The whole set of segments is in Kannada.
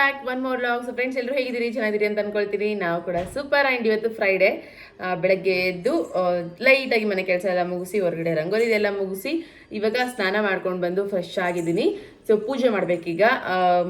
Back one more logs friends ಎಲ್ಲರೂ ಹೇಗಿದ್ದೀರಿ? ಚೆನ್ನಾಗಿದ್ದೀರಿ ಅಂತ ಅನ್ಕೊಳ್ತೀನಿ. ನಾವು ಕೂಡ ಸೂಪರ್ ಆ್ಯಂಡ್ ಇವತ್ತು ಫ್ರೈಡೇ ಬೆಳಗ್ಗೆ ಎದ್ದು ಲೈಟಾಗಿ ಮನೆ ಕೆಲಸ ಎಲ್ಲ ಮುಗಿಸಿ ಹೊರಗಡೆ ರಂಗೋಲಿ ಎಲ್ಲ ಮುಗಿಸಿ ಇವಾಗ ಸ್ನಾನ ಮಾಡ್ಕೊಂಡು ಬಂದು ಫ್ರೆಶ್ ಆಗಿದ್ದೀನಿ. ಸೊ ಪೂಜೆ ಮಾಡಬೇಕೀಗ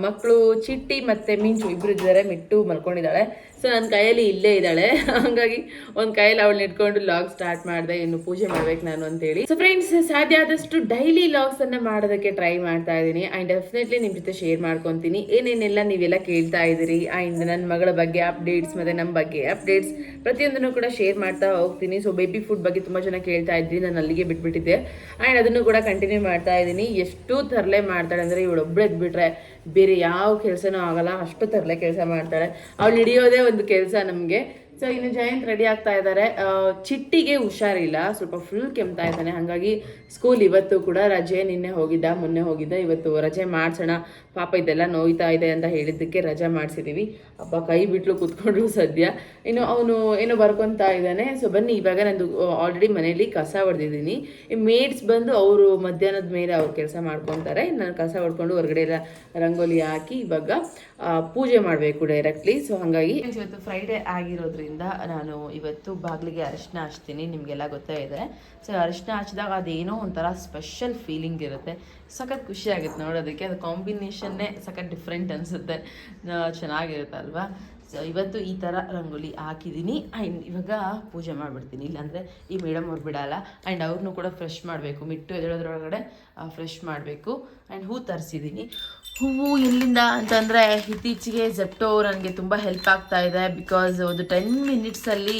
ಮಕ್ಕಳು ಚಿಟ್ಟಿ ಮತ್ತೆ ಮಿಂಚು ಇಬ್ಬರು ಇದ್ದಾರೆ, ಮಿಟ್ಟು ಮಲ್ಕೊಂಡಿದ್ದಾಳೆ. ಸೊ ನನ್ನ ಕೈಯಲ್ಲಿ ಇಲ್ಲೇ ಇದ್ದಾಳೆ. ಹಾಗಾಗಿ ಒಂದು ಕೈಯಲ್ಲಿ ಅವಳನ್ನ ಇಟ್ಕೊಂಡು ಲಾಗ್ ಸ್ಟಾರ್ಟ್ ಮಾಡಿದೆ, ಇನ್ನು ಪೂಜೆ ಮಾಡ್ಬೇಕು ನಾನು ಅಂತೇಳಿ. ಸೊ ಫ್ರೆಂಡ್ಸ್ ಸಾಧ್ಯ ಆದಷ್ಟು ಡೈಲಿ ಲಾಗ್ಸ್ ಅನ್ನ ಮಾಡೋದಕ್ಕೆ ಟ್ರೈ ಮಾಡ್ತಾ ಇದ್ದೀನಿ. ಆ್ಯಂಡ್ ಡೆಫಿನೆಟ್ಲಿ ನಿಮ್ಮ ಜೊತೆ ಶೇರ್ ಮಾಡ್ಕೊತೀನಿ. ಏನೇನೆಲ್ಲ ನೀವೆಲ್ಲ ಕೇಳ್ತಾ ಇದ್ದೀರಿ? ಆ್ಯಂಡ್ ನನ್ನ ಮಗಳ ಬಗ್ಗೆ ಅಪ್ಡೇಟ್ಸ್ ಮತ್ತೆ ನಮ್ಮ ಬಗ್ಗೆ ಅಪ್ಡೇಟ್ಸ್ ಪ್ರತಿಯೊಂದನ್ನು ಕೂಡ ಶೇರ್ ಮಾಡ್ತಾ ಹೋಗ್ತೀನಿ. ಸೊ ಬೇಬಿ ಫುಡ್ ಬಗ್ಗೆ ತುಂಬ ಜನ ಕೇಳ್ತಾ ಇದ್ರಿ, ನಾನು ಅಲ್ಲಿಗೆ ಬಿಟ್ಬಿಟ್ಟಿದ್ದೆ. ಆ್ಯಂಡ್ ಅದನ್ನು ಕೂಡ ಕಂಟಿನ್ಯೂ ಮಾಡ್ತಾ ಇದ್ದೀನಿ. ಎಷ್ಟು ತರಲೆ ಮಾಡ್ತಾಳೆ ಅಂದರೆ ಇವಳು ಒಬ್ಬಳು ಎದ್ಬಿಟ್ರೆ ಬೇರೆ ಯಾವ ಕೆಲಸನೂ ಆಗಲ್ಲ. ಅಷ್ಟು ತರಲೆ ಕೆಲಸ ಮಾಡ್ತಾಳೆ. ಅವಳು ಹಿಡಿಯೋದೇ ಒಂದು ಕೆಲಸ ನಮಗೆ. ಸೊ ಇನ್ನು ಜಯಂತ್ ರೆಡಿ ಆಗ್ತಾ ಇದ್ದಾರೆ ಚಿಟ್ಟಿಗೆ ಹುಷಾರಿಲ್ಲ. ಸ್ವಲ್ಪ ಫುಲ್ ಕೆಮ್ತಾ ಇದ್ದಾನೆ. ಹಾಗಾಗಿ ಸ್ಕೂಲ್ ಇವತ್ತು ಕೂಡ ರಜೆ ನಿನ್ನೆ ಹೋಗಿದ್ದ, ಮೊನ್ನೆ ಹೋಗಿದ್ದ. ಇವತ್ತು ರಜೆ ಮಾಡ್ಸೋಣ. ಪಾಪ ಇದೆಲ್ಲ ನೋಯ್ತಾ ಇದೆ ಅಂತ ಹೇಳಿದ್ದಕ್ಕೆ ರಜೆ ಮಾಡಿಸಿದೀವಿ. ಅಪ್ಪ ಕೈ ಬಿಟ್ಲು ಕೂತ್ಕೊಂಡ್ರು ಸದ್ಯ. ಇನ್ನು ಅವನು ಏನೋ ಬರ್ಕೊತಾ ಇದ್ದಾನೆ. ಸೊ ಬನ್ನಿ, ಇವಾಗ ನಂದು ಆಲ್ರೆಡಿ ಮನೆಯಲ್ಲಿ ಕಸ ಹೊಡೆದಿದ್ದೀನಿ. ಮೇಡ್ಸ್ ಬಂದು ಅವರು ಮಧ್ಯಾಹ್ನದ ಮೇಲೆ ಅವ್ರು ಕೆಲಸ ಮಾಡ್ಕೊತಾರೆ. ನಾನು ಕಸ ಹೊಡ್ಕೊಂಡು ಹೊರಗಡೆ ಎಲ್ಲ ರಂಗೋಲಿ ಹಾಕಿ ಇವಾಗ ಪೂಜೆ ಮಾಡಬೇಕು ಡೈರೆಕ್ಟ್ಲಿ ಸೊ ಹಾಗಾಗಿ ಇವತ್ತು ಫ್ರೈಡೇ ಆಗಿರೋದ್ರಿಂದ ನಾನು ಇವತ್ತು ಬಾಗಿಲಿಗೆ ಅರಿಶಿನ ಹಚ್ತೀನಿ, ನಿಮಗೆಲ್ಲ ಗೊತ್ತೇ ಇದೆ ಸೊ ಅರಿಶಿನ ಹಚ್ಚಿದಾಗ ಅದೇನೋ ಒಂಥರ ಸ್ಪೆಷಲ್ ಫೀಲಿಂಗ್ ಇರುತ್ತೆ. ಸಖತ್ ಖುಷಿ ಆಗುತ್ತೆ ನೋಡೋದಕ್ಕೆ. ಅದು ಕಾಂಬಿನೇಷನ್ನೇ ಸಖತ್ ಡಿಫ್ರೆಂಟ್ ಅನಿಸುತ್ತೆ. ಚೆನ್ನಾಗಿರುತ್ತೆ ಅಲ್ವಾ? ಸೊ ಇವತ್ತು ಈ ಥರ ರಂಗೋಲಿ ಹಾಕಿದ್ದೀನಿ. ಆ್ಯಂಡ್ ಇವಾಗ ಪೂಜೆ ಮಾಡಿಬಿಡ್ತೀನಿ. ಇಲ್ಲಾಂದರೆ ಈ ಮೇಡಮ್ ಅವ್ರು ಬಿಡಲ್ಲ. ಆ್ಯಂಡ್ ಅವ್ರನ್ನೂ ಕೂಡ ಫ್ರೆಶ್ ಮಾಡಬೇಕು. ಮಿಟ್ಟು ಎದಳೋದ್ರೊಳಗಡೆ ಫ್ರೆಶ್ ಮಾಡಬೇಕು. ಆ್ಯಂಡ್ ಹೂ ತರಿಸಿದ್ದೀನಿ. ಹೂವು ಎಲ್ಲಿಂದ ಅಂತಂದರೆ ಇತ್ತೀಚೆಗೆ ಜೆಪ್ಟೋ ನನಗೆ ತುಂಬ ಹೆಲ್ಪ್ ಆಗ್ತಾ ಇದೆ ಬಿಕಾಸ್ ಒಂದು ಟೆನ್ ಮಿನಿಟ್ಸಲ್ಲಿ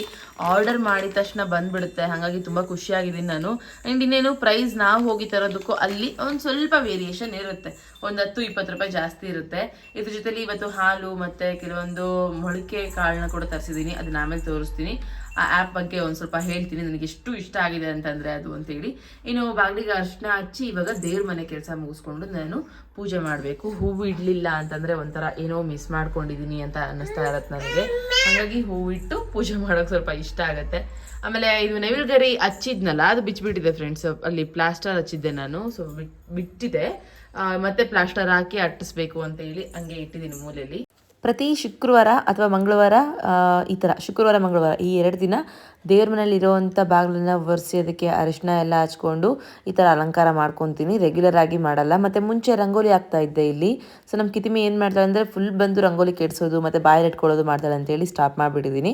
ಆರ್ಡರ್ ಮಾಡಿದ ತಕ್ಷಣ ಬಂದ್ಬಿಡುತ್ತೆ. ಹಾಗಾಗಿ ತುಂಬ ಖುಷಿಯಾಗಿದ್ದೀನಿ ನಾನು. ಆ್ಯಂಡ್ ಇನ್ನೇನು ಪ್ರೈಸ್ ನಾವು ಹೋಗಿ ತರೋದಕ್ಕೂ ಅಲ್ಲಿ ಒಂದು ಸ್ವಲ್ಪ ವೇರಿಯೇಷನ್ ಇರುತ್ತೆ. ಒಂದು ಹತ್ತು, ಇಪ್ಪತ್ತು ರೂಪಾಯಿ ಜಾಸ್ತಿ ಇರುತ್ತೆ. ಇದ್ರ ಜೊತೆಲಿ ಇವತ್ತು ಹಾಲು ಮತ್ತು ಕೆಲವೊಂದು ಮೊಳಕೆ ಕಾಳನ್ನ ಕೂಡ ತರಿಸಿದ್ದೀನಿ ಅದನ್ನ ಆಮೇಲೆ ತೋರಿಸ್ತೀನಿ. ಆ ಆ್ಯಪ್ ಬಗ್ಗೆ ಒಂದು ಸ್ವಲ್ಪ ಹೇಳ್ತೀನಿ. ನನಗೆ ಎಷ್ಟು ಇಷ್ಟ ಆಗಿದೆ ಅಂತಂದರೆ ಅದು ಅಂತೇಳಿ. ಇನ್ನು ಬಾಗಿಲಿಗೆ ಅರ್ಶನ ಹಚ್ಚಿ ಇವಾಗ ದೇವ್ರ ಮನೆ ಕೆಲಸ ಮುಗಿಸ್ಕೊಂಡು ನಾನು ಪೂಜೆ ಮಾಡಬೇಕು. ಹೂವು ಇಡಲಿಲ್ಲ ಅಂತಂದರೆ ಒಂಥರ ಏನೋ ಮಿಸ್ ಮಾಡ್ಕೊಂಡಿದ್ದೀನಿ ಅಂತ ಅನ್ನಿಸ್ತಾ ಇರತ್ತೆ ನನಗೆ. ಹಾಗಾಗಿ ಹೂವು ಇಟ್ಟು ಪೂಜೆ ಮಾಡೋಕೆ ಸ್ವಲ್ಪ ಇಷ್ಟ ಆಗುತ್ತೆ. ಆಮೇಲೆ ಇದು ನವಿಲ್ಗರಿ ಹಚ್ಚಿದ್ನಲ್ಲ, ಅದು ಬಿಚ್ಚಿಬಿಟ್ಟಿದೆ ಫ್ರೆಂಡ್ಸ್ ಅಲ್ಲಿ ಪ್ಲಾಸ್ಟರ್ ಹಚ್ಚಿದ್ದೆ ನಾನು ಸೊ ಬಿಟ್ಟಿದೆ. ಮತ್ತೆ ಪ್ಲಾಸ್ಟರ್ ಹಾಕಿ ಅಟ್ಟಿಸ್ಬೇಕು ಅಂತ ಹೇಳಿ ಹಂಗೆ ಇಟ್ಟಿದ್ದೀನಿ ಮೂಲೆಯಲ್ಲಿ. ಪ್ರತಿ ಶುಕ್ರವಾರ ಅಥವಾ ಮಂಗಳವಾರ ಈ ಥರ ಶುಕ್ರವಾರ, ಮಂಗಳವಾರ ಈ ಎರಡು ದಿನ ದೇವ್ರ ಮನೇಲಿ ಇರೋವಂಥ ಬಾಗಿಲನ್ನ ಒರೆಸಿ ಅದಕ್ಕೆ ಅರಿಶಿನ ಎಲ್ಲ ಹಚ್ಕೊಂಡು ಈ ಥರ ಅಲಂಕಾರ ಮಾಡ್ಕೊತೀನಿ. ರೆಗ್ಯುಲರ್ ಆಗಿ ಮಾಡಲ್ಲ. ಮತ್ತು ಮುಂಚೆ ರಂಗೋಲಿ ಆಗ್ತಾ ಇದ್ದೆ ಇಲ್ಲಿ. ಸೊ ನಮ್ಮ ಕಿತಿಮಿ ಏನು ಮಾಡ್ತಾಳೆ ಅಂದರೆ ಫುಲ್ ಬಂದು ರಂಗೋಲಿ ಕೆಡಿಸೋದು, ಮತ್ತು ಬಾಯಲ್ಲಿ ಇಟ್ಕೊಳ್ಳೋದು ಮಾಡ್ತಾಳೆ ಅಂತೇಳಿ ಸ್ಟಾಪ್ ಮಾಡಿಬಿಟ್ಟಿದ್ದೀನಿ.